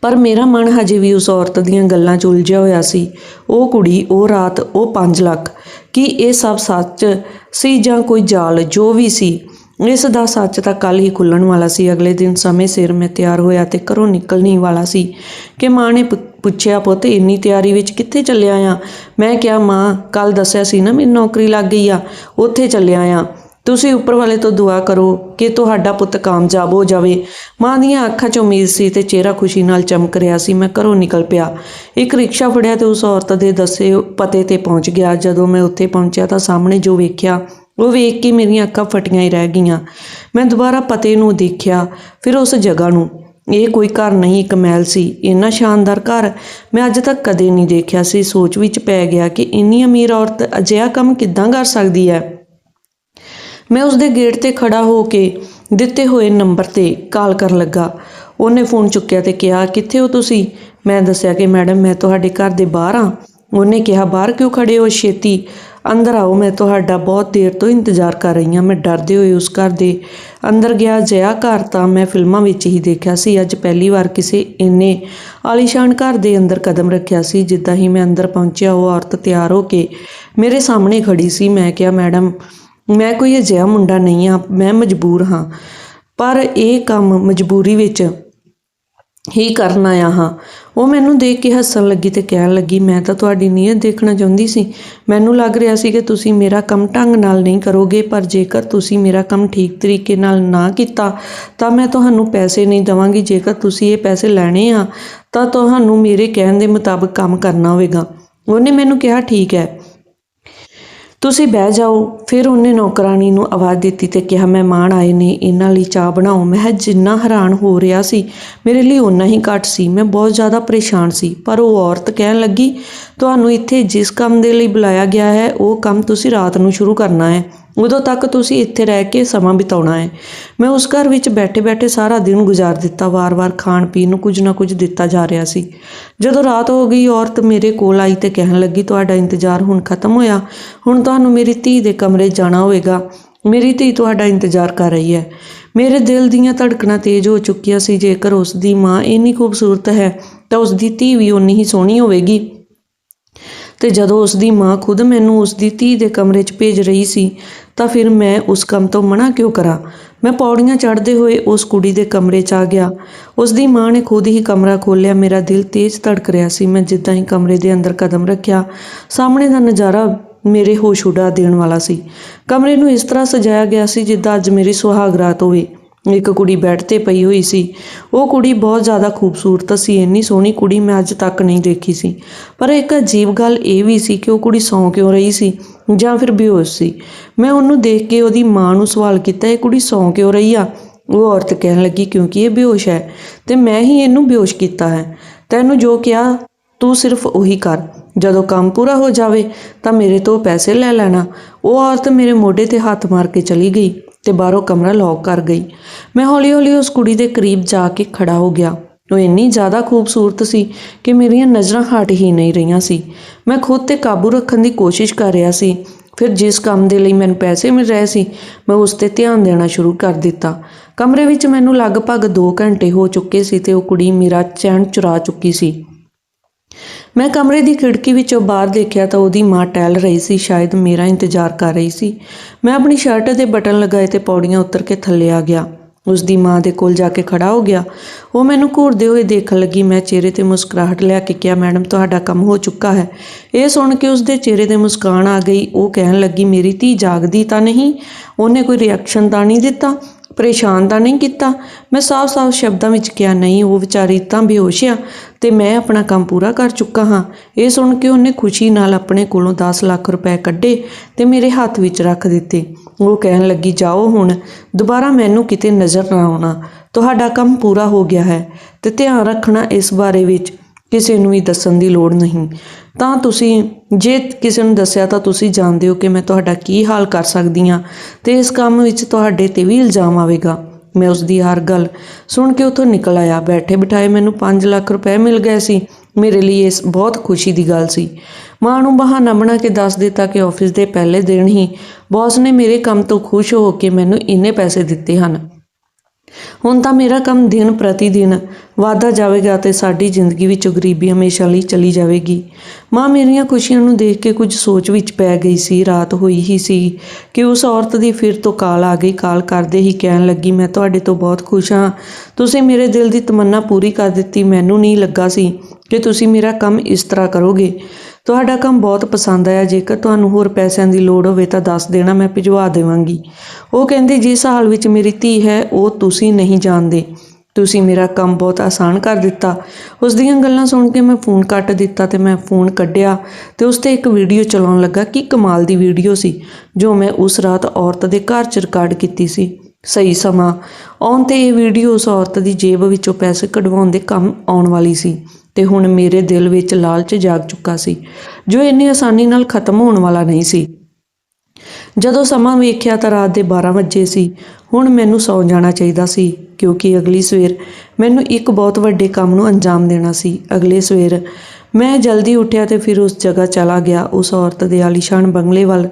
ਪਰ ਮੇਰਾ ਮਨ ਹਜੇ ਵੀ ਉਸ ਔਰਤ ਦੀਆਂ ਗੱਲਾਂ 'ਚ ਉਲਝਿਆ ਹੋਇਆ ਸੀ। ਉਹ ਕੁੜੀ, ਉਹ ਰਾਤ, ਉਹ 5 ਲੱਖ। ਕੀ ਇਹ ਸਭ ਸੱਚ ਸੀ ਜਾਂ ਕੋਈ ਜਾਲ? ਜੋ ਵੀ ਸੀ ਇਸ ਦਾ ਸੱਚ ਤਾਂ ਕੱਲ ਹੀ ਖੁੱਲਣ ਵਾਲਾ ਸੀ। ਅਗਲੇ ਦਿਨ ਸਮੇਂ ਸਿਰ ਮੈਂ ਤਿਆਰ ਹੋਇਆ ਤੇ ਘਰੋਂ ਨਿਕਲਣੀ ਵਾਲਾ ਸੀ ਕਿ ਮਾਂ ਨੇ ਪੁ- ਪੁੱਛਿਆ, ਪੁੱਤ, ਇੰਨੀ ਤਿਆਰੀ ਵਿੱਚ ਕਿੱਥੇ ਚੱਲਿਆ ਆ? ਮੈਂ ਕਿਹਾ, ਮਾਂ ਕੱਲ ਦੱਸਿਆ ਸੀ ਨਾ ਮੇਰੀ ਨੌਕਰੀ ਲੱਗ ਗਈ ਆ, ਉੱਥੇ ਚੱਲਿਆ ਆ। ਤੁਸੀਂ ਉੱਪਰ ਵਾਲੇ ਤੋਂ ਦੁਆ ਕਰੋ ਕਿ ਤੁਹਾਡਾ ਪੁੱਤ ਕਾਮਯਾਬ ਹੋ ਜਾਵੇ। ਮਾਂ ਦੀਆਂ ਅੱਖਾਂ 'ਚ ਉਮੀਦ ਸੀ ਤੇ ਚਿਹਰਾ ਖੁਸ਼ੀ ਨਾਲ ਚਮਕ ਰਿਹਾ ਸੀ। ਮੈਂ ਘਰੋਂ ਨਿਕਲ ਪਿਆ। ਇੱਕ ਰਿਕਸ਼ਾ ਫੜਿਆ ਤੇ ਉਸ ਔਰਤ ਦੇ ਦੱਸੇ ਪਤੇ ਤੇ ਪਹੁੰਚ ਗਿਆ। ਜਦੋਂ ਮੈਂ ਉੱਥੇ ਪਹੁੰਚਿਆ ਤਾਂ ਸਾਹਮਣੇ ਜੋ ਵੇਖਿਆ ਉਹ ਵੇਖ ਕੇ ਮੇਰੀਆਂ ਅੱਖਾਂ ਫਟੀਆਂ ਹੀ ਰਹਿ ਗਈਆਂ। ਮੈਂ ਦੁਬਾਰਾ ਪਤੇ ਨੂੰ ਦੇਖਿਆ, ਫਿਰ ਉਸ ਜਗ੍ਹਾ ਨੂੰ। ਇਹ ਕੋਈ ਘਰ ਨਹੀਂ, ਇੱਕ ਮਹਿਲ ਸੀ। ਇੰਨਾ ਸ਼ਾਨਦਾਰ ਘਰ ਮੈਂ ਅੱਜ ਤੱਕ ਕਦੇ ਨਹੀਂ ਦੇਖਿਆ ਸੀ। ਸੋਚ ਵਿੱਚ ਪੈ ਗਿਆ ਕਿ ਇੰਨੀ ਅਮੀਰ ਔਰਤ ਅਜਿਹਾ ਕੰਮ ਕਿੱਦਾਂ ਕਰ ਸਕਦੀ ਹੈ। ਮੈਂ ਉਸ ਦੇ ਗੇਟ ਤੇ ਖੜਾ ਹੋ ਕੇ ਦਿੱਤੇ ਹੋਏ ਨੰਬਰ ਤੇ ਕਾਲ ਕਰਨ ਲੱਗਾ। ਉਹਨੇ ਫੋਨ ਚੁੱਕਿਆ ਤੇ ਕਿਹਾ, ਕਿੱਥੇ ਹੋ ਤੁਸੀਂ? ਮੈਂ ਦੱਸਿਆ ਕਿ, ਮੈਡਮ, ਮੈਂ ਤੁਹਾਡੇ ਘਰ ਦੇ ਬਾਹਰ ਹਾਂ। ਉਹਨੇ ਕਿਹਾ, ਬਾਹਰ ਕਿਉਂ ਖੜੇ ਹੋ? ਛੇਤੀ ਅੰਦਰ ਆਓ, ਮੈਂ ਤੁਹਾਡਾ ਬਹੁਤ ਦੇਰ ਤੋਂ ਇੰਤਜ਼ਾਰ ਕਰ ਰਹੀ ਹਾਂ। ਮੈਂ ਡਰਦੇ ਹੋਏ ਉਸ ਘਰ ਦੇ ਅੰਦਰ ਗਿਆ। ਜਿਆ ਘਰ ਤਾਂ ਮੈਂ ਫਿਲਮਾਂ ਵਿੱਚ ਹੀ ਦੇਖਿਆ ਸੀ। ਅੱਜ ਪਹਿਲੀ ਵਾਰ ਕਿਸੇ ਇੰਨੇ ਆਲੀਸ਼ਾਨ ਘਰ ਦੇ ਅੰਦਰ ਕਦਮ ਰੱਖਿਆ ਸੀ, ਜਿੱਦਾਂ ਹੀ ਮੈਂ ਅੰਦਰ ਪਹੁੰਚਿਆ, ਉਹ ਔਰਤ ਤਿਆਰ ਹੋ ਕੇ ਮੇਰੇ ਸਾਹਮਣੇ ਖੜੀ ਸੀ। ਮੈਂ ਕਿਹਾ, ਮੈਡਮ, ਮੈਂ ਕੋਈ ਅਜਿਹਾ ਮੁੰਡਾ ਨਹੀਂ ਹਾਂ, ਮੈਂ ਮਜਬੂਰ ਹਾਂ। ਪਰ ਇਹ ਕੰਮ ਮਜਬੂਰੀ ਵਿੱਚ ਹੀ ਕਰਨ ਆਇਆ ਹਾਂ। ਉਹ ਮੈਨੂੰ ਦੇਖ ਕੇ ਹੱਸਣ ਲੱਗੀ ਤੇ ਕਹਿਣ ਲੱਗੀ, ਮੈਂ ਤਾਂ ਤੁਹਾਡੀ ਨੀਅਤ ਦੇਖਣਾ ਚਾਹੁੰਦੀ ਸੀ। ਮੈਨੂੰ ਲੱਗ ਰਿਹਾ ਸੀ ਕਿ ਤੁਸੀਂ ਮੇਰਾ ਕੰਮ ਢੰਗ ਨਾਲ ਨਹੀਂ ਕਰੋਗੇ, ਪਰ ਜੇਕਰ ਤੁਸੀਂ ਮੇਰਾ ਕੰਮ ਠੀਕ ਤਰੀਕੇ ਨਾਲ ਨਾ ਕੀਤਾ, ਤਾਂ ਮੈਂ ਤੁਹਾਨੂੰ ਪੈਸੇ ਨਹੀਂ ਦਵਾਂਗੀ। ਜੇਕਰ ਤੁਸੀਂ ਇਹ ਪੈਸੇ ਲੈਣੇ ਆ, ਤਾਂ ਤੁਹਾਨੂੰ ਮੇਰੇ ਕਹਿਣ ਦੇ ਮੁਤਾਬਕ ਕੰਮ ਕਰਨਾ ਹੋਵੇਗਾ। ਉਹਨੇ ਮੈਨੂੰ ਕਿਹਾ, ਠੀਕ ਹੈ। ਤੁਸੀਂ ਬਹਿ ਜਾਓ। ਫਿਰ ਉਹਨੇ ਨੌਕਰਾਨੀ ਨੂੰ ਆਵਾਜ਼ ਦਿੱਤੀ ਤੇ ਕਿਹਾ ਮਹਿਮਾਨ ਆਏ ਨੇ, ਇਹਨਾਂ ਲਈ ਚਾਹ ਬਣਾਓ। ਮੈਂ ਕਿਹਾ, ਜਿੰਨਾ ਹੈਰਾਨ ਹੋ ਰਿਹਾ ਸੀ, ਮੇਰੇ ਲਈ ਓਨਾ ਹੀ ਘੱਟ ਸੀ। ਮੈਂ ਬਹੁਤ ਜ਼ਿਆਦਾ ਪਰੇਸ਼ਾਨ ਸੀ, ਪਰ ਉਹ ਔਰਤ ਕਹਿਣ ਲੱਗੀ, ਤੁਹਾਨੂੰ ਇੱਥੇ ਜਿਸ ਕੰਮ ਦੇ ਲਈ ਬੁਲਾਇਆ ਗਿਆ ਹੈ, ਉਹ ਕੰਮ ਤੁਸੀਂ ਰਾਤ ਨੂੰ ਸ਼ੁਰੂ ਕਰਨਾ ਹੈ। ਉਦੋਂ ਤੱਕ ਤੁਸੀਂ ਇੱਥੇ ਰਹਿ ਕੇ ਸਮਾਂ ਬਿਤਾਉਣਾ ਹੈ। ਮੈਂ ਉਸ ਘਰ ਵਿੱਚ ਬੈਠੇ-ਬੈਠੇ ਸਾਰਾ ਦਿਨ ਗੁਜ਼ਾਰ ਦਿੱਤਾ। ਵਾਰ-ਵਾਰ ਖਾਣ ਪੀਣ ਨੂੰ ਕੁਝ ਨਾ ਕੁਝ ਦਿੱਤਾ ਜਾ ਰਿਹਾ ਸੀ। ਜਦੋਂ ਰਾਤ ਹੋ ਗਈ, ਔਰਤ ਮੇਰੇ ਕੋਲ ਆਈ ਤੇ ਕਹਿਣ ਲੱਗੀ, ਤੁਹਾਡਾ ਇੰਤਜ਼ਾਰ ਹੁਣ ਖਤਮ ਹੋਇਆ। ਹੁਣ ਤੁਹਾਨੂੰ ਮੇਰੀ ਧੀ ਦੇ ਕਮਰੇ ਜਾਣਾ ਹੋਵੇਗਾ। ਮੇਰੀ ਧੀ ਤੁਹਾਡਾ ਇੰਤਜ਼ਾਰ ਕਰ ਰਹੀ ਹੈ। ਮੇਰੇ ਦਿਲ ਦੀਆਂ ਧੜਕਣਾਂ ਤੇਜ਼ ਹੋ ਚੁੱਕੀਆਂ ਸੀ। ਜੇਕਰ ਉਸ ਦੀ ਮਾਂ ਇੰਨੀ ਖੂਬਸੂਰਤ ਹੈ, ਤਾਂ ਉਸ ਦੀ ਧੀ ਵੀ ਉਨੀ ਹੀ ਸੋਹਣੀ ਹੋਵੇਗੀ। ਤੇ ਜਦੋਂ ਉਸ ਦੀ ਮਾਂ ਖੁਦ ਮੈਨੂੰ ਉਸ ਦੀ ਧੀ ਦੇ ਕਮਰੇ 'ਚ ਭੇਜ ਰਹੀ ਸੀ ਤਾਂ ਫਿਰ ਮੈਂ ਉਸ ਕੰਮ ਤੋਂ ਮਨਾ ਕਿਉਂ ਕਰਾਂ? ਮੈਂ ਪੌੜੀਆਂ ਚੜ੍ਹਦੇ ਹੋਏ ਉਸ ਕੁੜੀ ਦੇ ਕਮਰੇ 'ਚ ਆ ਗਿਆ। ਉਸ ਦੀ ਮਾਂ ਨੇ ਖੁਦ ਹੀ ਕਮਰਾ ਖੋਲ੍ਹਿਆ। ਮੇਰਾ ਦਿਲ ਤੇਜ਼ ਧੜਕ ਰਿਹਾ ਸੀ। ਮੈਂ ਜਿੱਦਾਂ ਹੀ ਕਮਰੇ ਦੇ ਅੰਦਰ ਕਦਮ ਰੱਖਿਆ, ਸਾਹਮਣੇ ਦਾ ਨਜ਼ਾਰਾ ਮੇਰੇ ਹੋਸ਼ ਉਡਾ ਦੇਣ ਵਾਲਾ ਸੀ। ਕਮਰੇ ਨੂੰ ਇਸ ਤਰ੍ਹਾਂ ਸਜਾਇਆ ਗਿਆ ਸੀ ਜਿੱਦਾਂ ਅੱਜ ਮੇਰੀ ਸੁਹਾਗ ਰਾਤ ਹੋਵੇ। ਇੱਕ ਕੁੜੀ ਬੈੱਡ ਤੇ ਪਈ ਹੋਈ ਸੀ। ਉਹ ਕੁੜੀ ਬਹੁਤ ਜ਼ਿਆਦਾ ਖੂਬਸੂਰਤ ਸੀ, ਇੰਨੀ ਸੋਹਣੀ ਕੁੜੀ ਮੈਂ ਅੱਜ ਤੱਕ ਨਹੀਂ ਦੇਖੀ ਸੀ। ਪਰ ਇੱਕ ਅਜੀਬ ਗੱਲ ਇਹ ਵੀ ਸੀ ਕਿ ਉਹ ਕੁੜੀ ਸੌਂ ਕਿਉਂ ਰਹੀ ਸੀ ਜਾਂ ਫਿਰ ਬੇਹੋਸ਼ ਸੀ। ਮੈਂ ਉਹਨੂੰ ਦੇਖ ਕੇ ਉਹਦੀ ਮਾਂ ਨੂੰ ਸਵਾਲ ਕੀਤਾ, ਇਹ ਕੁੜੀ ਸੌਂ ਕਿਉਂ ਰਹੀ ਆ? ਉਹ ਔਰਤ ਕਹਿਣ ਲੱਗੀ, ਕਿਉਂਕਿ ਇਹ ਬੇਹੋਸ਼ ਹੈ ਤੇ ਮੈਂ ਹੀ ਇਹਨੂੰ ਬੇਹੋਸ਼ ਕੀਤਾ ਹੈ। ਤੈਨੂੰ ਜੋ ਕਿਹਾ, ਤੂੰ ਸਿਰਫ ਉਹੀ ਕਰ। ਜਦੋਂ ਕੰਮ ਪੂਰਾ ਹੋ ਜਾਵੇ ਤਾਂ ਮੇਰੇ ਤੋਂ ਪੈਸੇ ਲੈ ਲੈਣਾ। ਉਹ ਔਰਤ ਮੇਰੇ ਮੋਢੇ ਤੇ ਹੱਥ ਮਾਰ ਕੇ ਚਲੀ ਗਈ। ਤੇ ਬਾਹਰੋਂ ਕਮਰਾ ਲੌਕ ਕਰ ਗਈ। ਮੈਂ ਹੌਲੀ-ਹੌਲੀ ਉਸ ਕੁੜੀ ਦੇ ਕਰੀਬ ਜਾ ਕੇ ਖੜਾ ਹੋ ਗਿਆ। ਉਹ ਇੰਨੀ ਜ਼ਿਆਦਾ ਖੂਬਸੂਰਤ ਸੀ ਕਿ ਮੇਰੀਆਂ ਨਜ਼ਰਾਂ ਹਟ ਹੀ ਨਹੀਂ ਰਹੀਆਂ ਸੀ। ਮੈਂ ਖੁਦ ਤੇ ਕਾਬੂ ਰੱਖਣ ਦੀ ਕੋਸ਼ਿਸ਼ ਕਰ ਰਿਹਾ ਸੀ। ਫਿਰ ਜਿਸ ਕੰਮ ਦੇ ਲਈ ਮੈਨੂੰ ਪੈਸੇ ਮਿਲ ਰਹੇ ਸੀ, ਮੈਂ ਉਸ ਤੇ ਧਿਆਨ ਦੇਣਾ ਸ਼ੁਰੂ ਕਰ ਦਿੱਤਾ। ਕਮਰੇ ਵਿੱਚ ਮੈਨੂੰ ਲਗਭਗ 2 ਘੰਟੇ ਹੋ ਚੁੱਕੇ ਸੀ ਤੇ ਉਹ ਕੁੜੀ ਮੇਰਾ ਚੈਨ ਚੁਰਾ ਚੁੱਕੀ ਸੀ। ਮੈਂ ਕਮਰੇ ਦੀ ਖਿੜਕੀ ਵਿੱਚੋਂ ਬਾਹਰ ਦੇਖਿਆ ਤਾਂ ਉਹਦੀ ਮਾਂ ਟਹਿਲ ਰਹੀ ਸੀ, ਸ਼ਾਇਦ ਮੇਰਾ ਇੰਤਜ਼ਾਰ ਕਰ ਰਹੀ ਸੀ। ਮੈਂ ਆਪਣੀ ਸ਼ਰਟ ਦੇ ਬਟਨ ਲਗਾਏ ਤੇ ਪੌੜੀਆਂ ਉਤਰ ਕੇ ਥੱਲੇ ਆ ਗਿਆ। ਉਸ ਦੀ ਮਾਂ ਦੇ ਕੋਲ ਜਾ ਕੇ ਖੜਾ ਹੋ ਗਿਆ। ਉਹ ਮੈਨੂੰ ਘੂਰਦੇ ਹੋਏ ਦੇਖਣ ਲੱਗੀ। ਮੈਂ ਚਿਹਰੇ ਤੇ ਮੁਸਕਰਾਹਟ ਲਿਆ ਕੇ ਕਿਹਾ, ਮੈਡਮ, ਤੁਹਾਡਾ ਕੰਮ ਹੋ ਚੁੱਕਾ ਹੈ। ਇਹ ਸੁਣ ਕੇ ਉਸ ਦੇ ਚਿਹਰੇ ਤੇ ਮੁਸਕਾਨ ਆ ਗਈ। ਉਹ ਕਹਿਣ ਲੱਗੀ, ਮੇਰੀ ਧੀ ਜਾਗਦੀ ਤਾਂ ਨਹੀਂ? ਉਹਨੇ ਕੋਈ ਰਿਐਕਸ਼ਨ ਤਾਂ ਨਹੀਂ ਦਿੱਤਾ? ਪਰੇਸ਼ਾਨ ਤਾਂ ਨਹੀਂ ਕੀਤਾ। ਮੈਂ ਸਾਫ਼-ਸਾਫ਼ ਸ਼ਬਦਾਂ ਵਿੱਚ ਕਿਹਾ, ਨਹੀਂ, ਉਹ ਵਿਚਾਰੀ ਤਾਂ ਬੇਹੋਸ਼ ਆ ਤੇ ਮੈਂ ਆਪਣਾ ਕੰਮ ਪੂਰਾ ਕਰ ਚੁੱਕਾ ਹਾਂ। ਇਹ ਸੁਣ ਕੇ ਉਹਨੇ ਖੁਸ਼ੀ ਨਾਲ ਆਪਣੇ ਕੋਲੋਂ 10 ਲੱਖ ਰੁਪਏ ਕੱਢੇ ਤੇ ਮੇਰੇ ਹੱਥ ਵਿੱਚ ਰੱਖ ਦਿੱਤੇ। ਉਹ ਕਹਿਣ ਲੱਗੀ, ਜਾਓ ਹੁਣ, ਦੁਬਾਰਾ ਮੈਨੂੰ ਕਿਤੇ ਨਜ਼ਰ ਨਾ ਆਉਣਾ। ਤੁਹਾਡਾ ਕੰਮ ਪੂਰਾ ਹੋ ਗਿਆ ਹੈ ਤੇ ਧਿਆਨ ਰੱਖਣਾ ਇਸ ਬਾਰੇ ਵਿੱਚ। ਕਿਸੇ ਨੂੰ ਵੀ ਦੱਸਣ ਦੀ ਲੋੜ ਨਹੀਂ। ਤਾਂ ਤੁਸੀਂ, ਜੇ ਕਿਸੇ ਨੂੰ ਦੱਸਿਆ ਤਾਂ ਤੁਸੀਂ ਜਾਣਦੇ ਹੋ ਕਿ ਮੈਂ ਤੁਹਾਡਾ ਕੀ ਹਾਲ ਕਰ ਸਕਦੀ ਹਾਂ ਤੇ ਇਸ ਕੰਮ ਵਿੱਚ ਤੁਹਾਡੇ ਤੇ ਵੀ ਇਲਜ਼ਾਮ ਆਵੇਗਾ। ਮੈਂ ਉਸ ਦੀ ਹਰ ਗੱਲ ਸੁਣ ਕੇ ਉੱਥੋਂ ਨਿਕਲ ਆਇਆ। ਬੈਠੇ ਬਿਠਾਏ ਮੈਨੂੰ 5 ਲੱਖ ਰੁਪਏ ਮਿਲ ਗਏ ਸੀ। ਮੇਰੇ ਲਈ ਇਸ ਬਹੁਤ ਖੁਸ਼ੀ ਦੀ ਗੱਲ ਸੀ। ਮਾਂ ਨੂੰ ਬਹਾਨਾ ਬਣਾ ਕੇ ਦੱਸ ਦਿੱਤਾ ਕਿ ਆਫਿਸ ਦੇ ਪਹਿਲੇ ਦਿਨ ਹੀ ਬੌਸ ਨੇ ਮੇਰੇ ਕੰਮ ਤੋਂ ਖੁਸ਼ ਹੋ ਕੇ ਮੈਨੂੰ ਇੰਨੇ ਪੈਸੇ ਦਿੱਤੇ ਹਨ। ਹੁਣ ਤਾਂ ਮੇਰਾ ਕੰਮ ਦਿਨ ਪ੍ਰਤੀ ਦਿਨ ਵਧਦਾ ਜਾਵੇਗਾ ਤੇ ਸਾਡੀ ਜ਼ਿੰਦਗੀ ਵਿੱਚ ਗਰੀਬੀ ਹਮੇਸ਼ਾ ਲਈ ਚਲੀ ਜਾਵੇਗੀ। ਮਾਂ ਮੇਰੀਆਂ ਖੁਸ਼ੀਆਂ ਨੂੰ ਦੇਖ ਕੇ ਕੁਝ ਸੋਚ ਵਿੱਚ ਪੈ ਗਈ ਸੀ, ਰਾਤ ਹੋਈ ਹੀ ਸੀ ਕਿ ਉਸ ਔਰਤ ਦੀ ਫਿਰ ਤੋਂ ਕਾਲ ਆ ਗਈ। ਕਾਲ ਕਰਦੇ ਹੀ ਕਹਿਣ ਲੱਗੀ, ਮੈਂ ਤੁਹਾਡੇ ਤੋਂ ਬਹੁਤ ਖੁਸ਼ ਹਾਂ। ਤੁਸੀਂ ਮੇਰੇ ਦਿਲ ਦੀ ਤਮੰਨਾ ਪੂਰੀ ਕਰ ਦਿੱਤੀ। ਮੈਨੂੰ ਨਹੀਂ ਲੱਗਾ ਸੀ ਕਿ ਤੁਸੀਂ ਮੇਰਾ ਕੰਮ ਇਸ ਤਰ੍ਹਾਂ ਕਰੋਗੇ। ਤੁਹਾਡਾ ਕੰਮ ਬਹੁਤ ਪਸੰਦ ਆਇਆ। ਜੇਕਰ ਤੁਹਾਨੂੰ ਹੋਰ ਪੈਸਿਆਂ ਦੀ ਲੋੜ ਹੋਵੇ ਤਾਂ ਦੱਸ ਦੇਣਾ, ਮੈਂ ਭਿਜਵਾ ਦੇਵਾਂਗੀ। ਉਹ ਕਹਿੰਦੀ, ਜਿਸ ਹਾਲ ਵਿੱਚ ਮੇਰੀ ਧੀ ਹੈ, ਉਹ ਤੁਸੀਂ ਨਹੀਂ ਜਾਣਦੇ। ਤੁਸੀਂ ਮੇਰਾ ਕੰਮ ਬਹੁਤ ਆਸਾਨ ਕਰ ਦਿੱਤਾ। ਉਸ ਦੀਆਂ ਗੱਲਾਂ ਸੁਣ ਕੇ ਮੈਂ ਫੋਨ ਕੱਟ ਦਿੱਤਾ ਤੇ ਮੈਂ ਫੋਨ ਕੱਢਿਆ ਤੇ ਉਸ ਤੇ ਇੱਕ ਵੀਡੀਓ ਚਲਾਉਣ ਲੱਗਾ ਕਿ ਕਮਾਲ ਦੀ ਵੀਡੀਓ ਸੀ, ਜੋ ਮੈਂ ਉਸ ਰਾਤ ਔਰਤ ਦੇ ਘਰ 'ਚ ਰਿਕਾਰਡ ਕੀਤੀ ਸੀ। ਸਹੀ ਸਮਾਂ। ਆਉਣ ਤੇ ਇਹ ਵੀਡੀਓ ਉਸ ਔਰਤ ਦੀ ਜੇਬ ਵਿੱਚੋਂ ਪੈਸੇ ਕਢਵਾਉਣ ਦੇ ਕੰਮ ਆਉਣ ਵਾਲੀ ਸੀ। ਤੇ ਹੁਣ ਮੇਰੇ ਦਿਲ ਵਿੱਚ ਲਾਲਚ ਜਾਗ ਚੁੱਕਾ ਸੀ, ਜੋ ਇੰਨੀ ਆਸਾਨੀ ਨਾਲ ਖਤਮ ਹੋਣ ਵਾਲਾ ਨਹੀਂ ਸੀ। ਜਦੋਂ ਸਮਾਂ ਵੇਖਿਆ ਤਾਂ ਰਾਤ ਦੇ 12 ਵਜੇ ਸੀ। ਹੁਣ ਮੈਨੂੰ ਸੌਂ ਜਾਣਾ ਚਾਹੀਦਾ ਸੀ, ਕਿਉਂਕਿ ਅਗਲੀ ਸਵੇਰ ਮੈਨੂੰ ਇੱਕ ਬਹੁਤ ਵੱਡੇ ਕੰਮ ਨੂੰ ਅੰਜਾਮ ਦੇਣਾ ਸੀ। ਅਗਲੇ ਸਵੇਰ ਮੈਂ ਜਲਦੀ ਉੱਠਿਆ ਤੇ ਫਿਰ ਉਸ ਜਗ੍ਹਾ ਚਲਾ ਗਿਆ। ਉਸ ਔਰਤ ਦੇ ਆਲੀਸ਼ਾਨ ਬੰਗਲੇ ਵੱਲ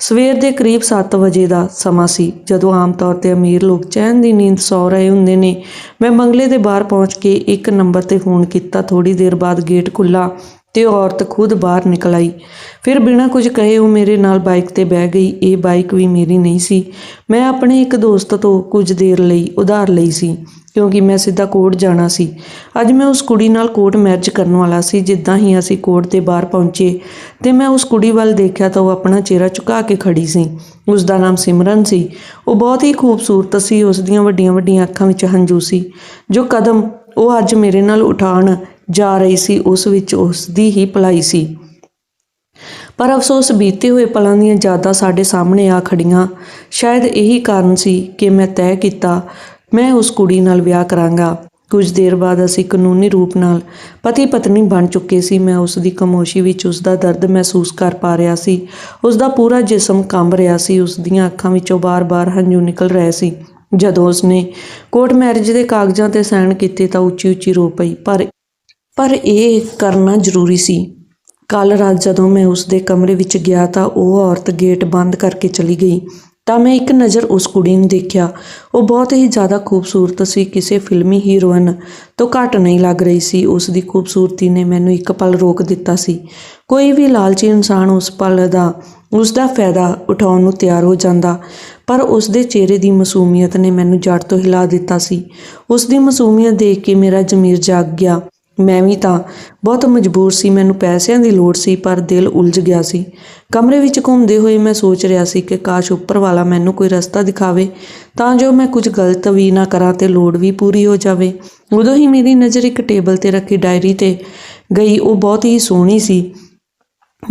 ਸਵੇਰ ਦੇ ਕਰੀਬ 7 ਵਜੇ ਦਾ ਸਮਾਂ ਸੀ। ਜਦੋਂ ਆਮ ਤੌਰ ਤੇ ਅਮੀਰ ਲੋਕ ਚੈਨ ਦੀ ਨੀਂਦ ਸੌ ਰਹੇ ਹੁੰਦੇ ਨੇ, ਮੈਂ ਬੰਗਲੇ ਦੇ ਬਾਹਰ ਪਹੁੰਚ ਕੇ ਇੱਕ ਨੰਬਰ ਤੇ ਫੋਨ ਕੀਤਾ। ਥੋੜੀ ਦੇਰ ਬਾਅਦ ਗੇਟ ਖੁੱਲਾ ਤੇ ਔਰਤ ਖੁਦ ਬਾਹਰ ਨਿਕਲ ਆਈ। ਫਿਰ ਬਿਨਾਂ ਕੁਝ ਕਹੇ ਉਹ ਮੇਰੇ ਨਾਲ ਬਾਈਕ ਤੇ ਬਹਿ ਗਈ। ਇਹ ਬਾਈਕ ਵੀ ਮੇਰੀ ਨਹੀਂ ਸੀ। ਮੈਂ ਆਪਣੇ ਇੱਕ ਦੋਸਤ ਤੋਂ ਕੁਝ ਦੇਰ ਲਈ ਉਧਾਰ ਲਈ ਸੀ, ਕਿਉਂਕਿ ਮੈਂ ਸਿੱਧਾ ਕੋਰਟ ਜਾਣਾ ਸੀ। ਅੱਜ ਮੈਂ ਉਸ ਕੁੜੀ ਨਾਲ ਕੋਰਟ ਮੈਰਿਜ ਕਰਨ ਵਾਲਾ ਸੀ। ਜਿੱਦਾਂ ਹੀ ਅਸੀਂ ਕੋਰਟ ਦੇ ਬਾਹਰ ਪਹੁੰਚੇ ਤੇ ਮੈਂ ਉਸ ਕੁੜੀ ਵੱਲ ਦੇਖਿਆ ਤਾਂ ਉਹ ਆਪਣਾ ਚਿਹਰਾ ਝੁਕਾ ਕੇ ਖੜੀ ਸੀ। ਉਸ ਦਾ ਨਾਮ ਸਿਮਰਨ ਸੀ। ਉਹ ਬਹੁਤ ਹੀ ਖੂਬਸੂਰਤ ਸੀ। ਉਸ ਦੀਆਂ ਵੱਡੀਆਂ ਵੱਡੀਆਂ ਅੱਖਾਂ ਵਿੱਚ ਹੰਝੂ ਸੀ। ਜੋ ਕਦਮ ਉਹ ਅੱਜ ਮੇਰੇ ਨਾਲ ਉਠਾਉਣ ਜਾ ਰਹੀ ਸੀ, ਉਸ ਵਿੱਚ ਉਸ ਦੀ ਹੀ ਭਲਾਈ ਸੀ। ਪਰ ਅਫਸੋਸ ਬੀਤੇ ਹੋਏ ਪਲਾਂ ਦੀਆਂ ਯਾਦਾਂ ਸਾਡੇ ਸਾਹਮਣੇ ਆ ਖੜੀਆਂ ਸ਼ਾਇਦ ਇਹੀ ਕਾਰਨ ਸੀ ਕਿ ਮੈਂ ਤੈਅ ਕੀਤਾ, ਮੈਂ ਉਸ ਕੁੜੀ ਨਾਲ ਵਿਆਹ ਕਰਾਂਗਾ। ਕੁਝ ਦੇਰ ਬਾਅਦ ਅਸੀਂ ਕਾਨੂੰਨੀ ਰੂਪ ਨਾਲ ਪਤੀ ਪਤਨੀ ਬਣ ਚੁੱਕੇ ਸੀ। ਮੈਂ ਉਸ ਦੀ ਖਾਮੋਸ਼ੀ ਵਿੱਚ ਉਸ ਦਾ ਦਰਦ ਮਹਿਸੂਸ ਕਰ ਪਾ ਰਿਹਾ ਸੀ। ਉਸ ਦਾ ਪੂਰਾ ਜਿਸਮ ਕੰਬ ਰਿਹਾ ਸੀ। ਉਸ ਦੀਆਂ ਅੱਖਾਂ ਵਿੱਚੋਂ ਬਾਰ-ਬਾਰ ਹੰਝੂ ਨਿਕਲ ਰਹੇ ਸੀ। ਜਦੋਂ ਉਸਨੇ ਕੋਰਟ ਮੈਰਿਜ ਦੇ ਕਾਗਜ਼ਾਂ ਤੇ ਸਾਈਨ ਕੀਤੇ ਤਾਂ ਉੱਚੀ-ਉੱਚੀ ਰੋ ਪਈ, ਪਰ ਪਰ ਇਹ ਕਰਨਾ ਜ਼ਰੂਰੀ ਸੀ। ਕੱਲ ਰਾਤ ਜਦੋਂ ਮੈਂ ਉਸ ਦੇ ਕਮਰੇ ਵਿੱਚ ਗਿਆ ਤਾਂ ਉਹ ਔਰਤ ਗੇਟ ਬੰਦ ਕਰਕੇ ਚਲੀ ਗਈ। ਤਾਂ ਮੈਂ ਇੱਕ ਨਜ਼ਰ ਉਸ ਕੁੜੀ ਨੂੰ ਦੇਖਿਆ। ਉਹ ਬਹੁਤ ਹੀ ਜ਼ਿਆਦਾ ਖੂਬਸੂਰਤ ਸੀ, ਕਿਸੇ ਫਿਲਮੀ ਹੀਰੋਇਨ ਤੋਂ ਘੱਟ ਨਹੀਂ ਲੱਗ ਰਹੀ ਸੀ। ਉਸ ਦੀ ਖੂਬਸੂਰਤੀ ਨੇ ਮੈਨੂੰ ਇੱਕ ਪਲ ਰੋਕ ਦਿੱਤਾ ਸੀ। ਕੋਈ ਵੀ ਲਾਲਚੀ ਇਨਸਾਨ ਉਸ ਪਲ ਦਾ, ਉਸ ਦਾ ਫਾਇਦਾ ਉਠਾਉਣ ਨੂੰ ਤਿਆਰ ਹੋ ਜਾਂਦਾ। ਪਰ ਉਸ ਦੇ ਚਿਹਰੇ ਦੀ ਮਾਸੂਮੀਅਤ ਨੇ ਮੈਨੂੰ ਜੜ ਤੋਂ ਹਿਲਾ ਦਿੱਤਾ ਸੀ। ਉਸ ਦੀ ਮਾਸੂਮੀਅਤ ਦੇਖ ਕੇ ਮੇਰਾ ਜ਼ਮੀਰ ਜਾਗ ਗਿਆ। ਮੈਂ ਵੀ ਤਾਂ ਬਹੁਤ ਮਜਬੂਰ ਸੀ, ਮੈਨੂੰ ਪੈਸਿਆਂ ਦੀ ਲੋੜ ਸੀ, ਪਰ ਦਿਲ ਉਲਝ ਗਿਆ ਸੀ। ਕਮਰੇ ਵਿੱਚ ਘੁੰਮਦੇ ਹੋਏ ਮੈਂ ਸੋਚ ਰਿਹਾ ਸੀ ਕਿ ਕਾਸ਼ ਉੱਪਰ ਵਾਲਾ ਮੈਨੂੰ ਕੋਈ ਰਸਤਾ ਦਿਖਾਵੇ, ਤਾਂ ਜੋ ਮੈਂ ਕੁਝ ਗਲਤ ਵੀ ਨਾ ਕਰਾਂ ਤੇ ਲੋੜ ਵੀ ਪੂਰੀ ਹੋ ਜਾਵੇ। ਉਦੋਂ ਹੀ ਮੇਰੀ ਨਜ਼ਰ ਇੱਕ ਟੇਬਲ ਤੇ ਰੱਖੀ ਡਾਇਰੀ ਤੇ ਗਈ, ਉਹ ਬਹੁਤ ਹੀ ਸੋਹਣੀ ਸੀ।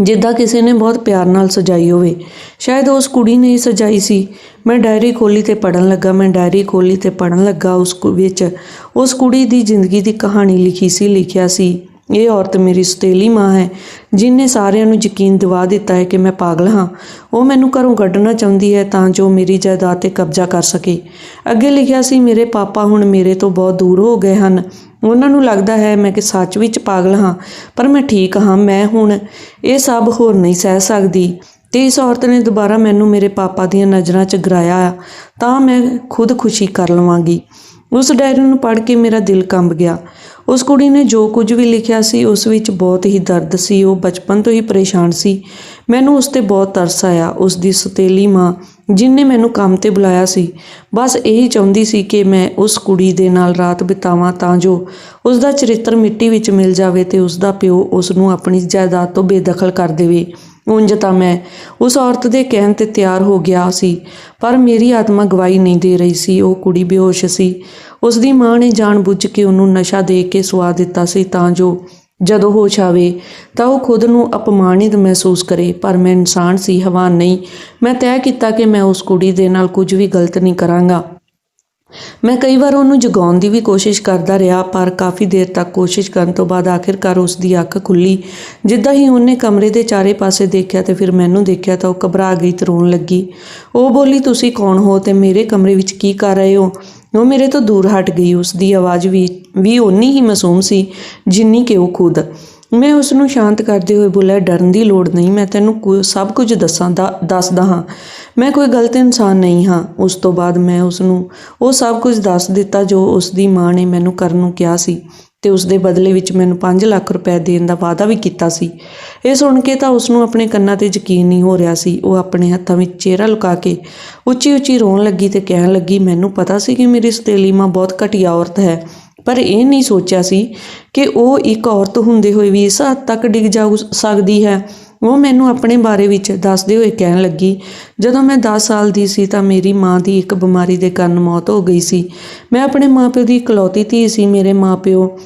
ਜਿੱਦਾਂ ਕਿਸੇ ਨੇ ਬਹੁਤ ਪਿਆਰ ਨਾਲ ਸਜਾਈ ਹੋਵੇ। ਸ਼ਾਇਦ ਉਸ ਕੁੜੀ ਨੇ ਹੀ ਸਜਾਈ ਸੀ। ਮੈਂ ਡਾਇਰੀ ਖੋਲੀ ਤੇ ਪੜਨ ਲੱਗਾ। ਮੈਂ ਡਾਇਰੀ ਖੋਲੀ ਤੇ ਪੜਨ ਲੱਗਾ। ਉਸ ਵਿੱਚ ਉਸ ਕੁੜੀ ਦੀ ਜ਼ਿੰਦਗੀ ਦੀ ਕਹਾਣੀ ਲਿਖੀ ਸੀ, ਲਿਖਿਆ ਸੀ, ਇਹ ਔਰਤ ਮੇਰੀ ਸਤੇਲੀ ਮਾਂ ਹੈ, ਜਿਨੇ ਸਾਰਿਆਂ ਨੂੰ ਯਕੀਨ ਦਿਵਾ ਦਿੱਤਾ ਹੈ ਕਿ ਮੈਂ ਪਾਗਲ ਹਾਂ। ਉਹ ਮੈਨੂੰ ਘਰੋਂ ਕੱਢਣਾ ਚਾਹੁੰਦੀ ਹੈ ਤਾਂ ਜੋ ਮੇਰੀ ਜਾਇਦਾਦ ਤੇ ਕਬਜ਼ਾ ਕਰ ਸਕੇ। ਅੱਗੇ ਲਿਖਿਆ ਸੀ, ਮੇਰੇ ਪਾਪਾ ਹੁਣ ਮੇਰੇ ਤੋਂ ਬਹੁਤ ਦੂਰ ਹੋ ਗਏ ਹਨ। ਉਹਨਾਂ ਨੂੰ ਲੱਗਦਾ ਹੈ ਮੈਂ ਕਿ ਸੱਚ ਵਿੱਚ ਪਾਗਲ ਹਾਂ, ਪਰ ਮੈਂ ਠੀਕ ਹਾਂ, ਮੈਂ ਹੁਣ ਇਹ ਸਭ ਹੋਰ ਨਹੀਂ ਸਹਿ ਸਕਦੀ। ਤੇ ਇਸ ਔਰਤ ਨੇ ਦੁਬਾਰਾ ਮੈਨੂੰ ਮੇਰੇ ਪਾਪਾ ਦੀਆਂ ਨਜ਼ਰਾਂ 'ਚ ਗਰਾਇਆ, ਤਾਂ ਮੈਂ ਖੁਦ ਖੁਸ਼ੀ ਕਰ ਲਵਾਂਗੀ। ਉਸ ਡਾਇਰੀ ਨੂੰ ਪੜ੍ਹ ਕੇ ਮੇਰਾ ਦਿਲ ਕੰਬ ਗਿਆ। ਉਸ ਕੁੜੀ ਨੇ ਜੋ ਕੁਝ ਵੀ ਲਿਖਿਆ ਸੀ, ਉਸ ਵਿੱਚ ਬਹੁਤ ਹੀ ਦਰਦ ਸੀ, ਉਹ ਬਚਪਨ ਤੋਂ ਹੀ ਪਰੇਸ਼ਾਨ ਸੀ। ਮੈਨੂੰ ਉਸ ਤੇ ਬਹੁਤ ਤਰਸ ਆਇਆ। ਉਸ ਦੀ ਸਤੇਲੀ ਮਾਂ ਜਿਨਨੇ ਮੈਨੂੰ ਕੰਮ ਤੇ ਬੁਲਾਇਆ ਸੀ, ਬਸ ਇਹੀ ਚਾਹੁੰਦੀ ਸੀ ਕਿ ਮੈਂ ਉਸ ਕੁੜੀ ਦੇ ਨਾਲ ਰਾਤ ਬਿਤਾਵਾਂ ਤਾਂ ਜੋ ਉਸ ਦਾ ਚਰਿੱਤਰ ਮਿੱਟੀ ਵਿੱਚ ਮਿਲ ਜਾਵੇ ਤੇ ਉਸ ਦਾ ਪਿਓ ਉਸ ਨੂੰ ਆਪਣੀ ਜਾਇਦਾਦ ਤੋਂ ਬੇਦਖਲ ਕਰ ਦੇਵੇ। ਉਂਝ ਤਾਂ ਮੈਂ ਉਸ ਔਰਤ ਦੇ ਕਹਿਣ ਤੇ ਤਿਆਰ ਹੋ ਗਿਆ ਸੀ, ਪਰ ਮੇਰੀ ਆਤਮਾ ਗਵਾਹੀ ਨਹੀਂ ਦੇ ਰਹੀ ਸੀ। ਉਹ ਕੁੜੀ ਬੇਹੋਸ਼ ਸੀ। ਉਸ ਦੀ ਮਾਂ ਨੇ ਜਾਣਬੁੱਝ ਕੇ ਉਹਨੂੰ ਨਸ਼ਾ ਦੇ ਕੇ ਸੁਆ ਦਿੱਤਾ ਸੀ ਤਾਂ ਜੋ ਜਦੋਂ ਹੋਸ਼ ਆਵੇ ਤਾਂ ਉਹ ਖੁਦ ਨੂੰ ਅਪਮਾਨਿਤ ਮਹਿਸੂਸ ਕਰੇ। ਪਰ ਮੈਂ ਇਨਸਾਨ ਸੀ, ਹਵਾਨ ਨਹੀਂ। ਮੈਂ ਤੈਅ ਕੀਤਾ ਕਿ ਮੈਂ ਉਸ ਕੁੜੀ ਦੇ ਨਾਲ ਕੁਝ ਵੀ ਗਲਤ ਨਹੀਂ ਕਰਾਂਗਾ। ਮੈਂ ਕਈ ਵਾਰ ਉਹਨੂੰ ਜਗਾਉਣ ਦੀ ਵੀ ਕੋਸ਼ਿਸ਼ ਕਰਦਾ ਰਿਹਾ, ਪਰ ਕਾਫੀ ਦੇਰ ਤੱਕ ਕੋਸ਼ਿਸ਼ ਕਰਨ ਤੋਂ ਬਾਅਦ ਆਖਿਰਕਾਰ ਉਸ ਦੀ ਅੱਖ ਖੁੱਲੀ। ਜਿੱਦਾਂ ਹੀ ਉਹਨੇ ਕਮਰੇ ਦੇ ਚਾਰੇ ਪਾਸੇ ਦੇਖਿਆ ਤੇ ਫਿਰ ਮੈਨੂੰ ਦੇਖਿਆ ਤਾਂ ਉਹ ਘਬਰਾ ਗਈ ਤੇ ਰੋਣ ਲੱਗੀ। ਉਹ ਬੋਲੀ, ਤੁਸੀਂ ਕੌਣ ਹੋ ਤੇ ਮੇਰੇ ਕਮਰੇ ਵਿੱਚ ਕੀ ਕਰ ਰਹੇ ਹੋ? ਉਹ ਮੇਰੇ ਤੋਂ ਦੂਰ ਹਟ ਗਈ। ਉਸ ਦੀ ਆਵਾਜ਼ ਵੀ ਵੀ ਓਨੀ ਹੀ ਮਾਸੂਮ ਸੀ ਜਿੰਨੀ ਕਿ ਉਹ ਖੁਦ। ਮੈਂ ਉਸ ਨੂੰ ਸ਼ਾਂਤ ਕਰਦੇ ਹੋਏ ਬੋਲਿਆ, ਡਰਨ ਦੀ ਲੋੜ ਨਹੀਂ, ਮੈਂ ਤੈਨੂੰ ਕੁ- ਸਭ ਕੁਝ ਦੱਸਾਂ, ਦਾ, ਦੱਸਦਾ ਹਾਂ। ਮੈਂ ਕੋਈ ਗਲਤ ਇਨਸਾਨ ਨਹੀਂ ਹਾਂ। ਉਸ ਤੋਂ ਬਾਅਦ ਮੈਂ ਉਸ ਨੂੰ ਉਹ ਸਭ ਕੁਝ ਦੱਸ ਦਿੱਤਾ ਜੋ ਉਸ ਦੀ ਮਾਂ ਨੇ ਮੈਨੂੰ ਕਰਨ ਨੂੰ ਕਿਹਾ ਸੀ। ਤੇ ਉਸ ਦੇ ਬਦਲੇ ਵਿੱਚ ਮੈਨੂੰ 5 ਲੱਖ ਰੁਪਏ ਦੇਣ ਦਾ ਵਾਅਦਾ ਵੀ ਕੀਤਾ ਸੀ। ਇਹ ਸੁਣ ਕੇ ਤਾਂ ਉਸ ਨੂੰ ਆਪਣੇ ਕੰਨਾਂ ਤੇ ਯਕੀਨ ਨਹੀਂ ਹੋ ਰਿਹਾ ਸੀ। ਉਹ ਆਪਣੇ ਹੱਥਾਂ ਵਿੱਚ ਚਿਹਰਾ ਲੁਕਾ ਕੇ ਉੱਚੀ ਉੱਚੀ ਰੋਣ ਲੱਗੀ ਤੇ ਕਹਿਣ ਲੱਗੀ, ਮੈਨੂੰ ਪਤਾ ਸੀ ਕਿ ਮੇਰੀ ਸਤੇਲੀ ਮਾਂ ਬਹੁਤ ਘਟੀਆ ਔਰਤ ਹੈ, ਪਰ ਇਹ ਨਹੀਂ ਸੋਚਿਆ ਸੀ ਕਿ ਉਹ ਇੱਕ ਔਰਤ ਹੁੰਦੇ ਹੋਏ ਵੀ ਇਸ ਹੱਦ ਤੱਕ ਡਿੱਗ ਜਾ ਸਕਦੀ ਹੈ। ਉਹ ਮੈਨੂੰ ਆਪਣੇ ਬਾਰੇ ਵਿੱਚ ਦੱਸਦੇ ਹੋਏ ਕਹਿਣ ਲੱਗੀ, ਜਦੋਂ ਮੈਂ 10 ਸਾਲ ਦੀ ਸੀ ਤਾਂ ਮੇਰੀ ਮਾਂ ਦੀ ਇੱਕ ਬਿਮਾਰੀ ਦੇ ਕਾਰਨ ਮੌਤ ਹੋ ਗਈ ਸੀ। ਮੈਂ ਆਪਣੇ ਮਾਪਿਓ ਦੀ ਇਕਲੌਤੀ ਧੀ ਸੀ। ਮੇਰੇ ਮਾਪਿਓ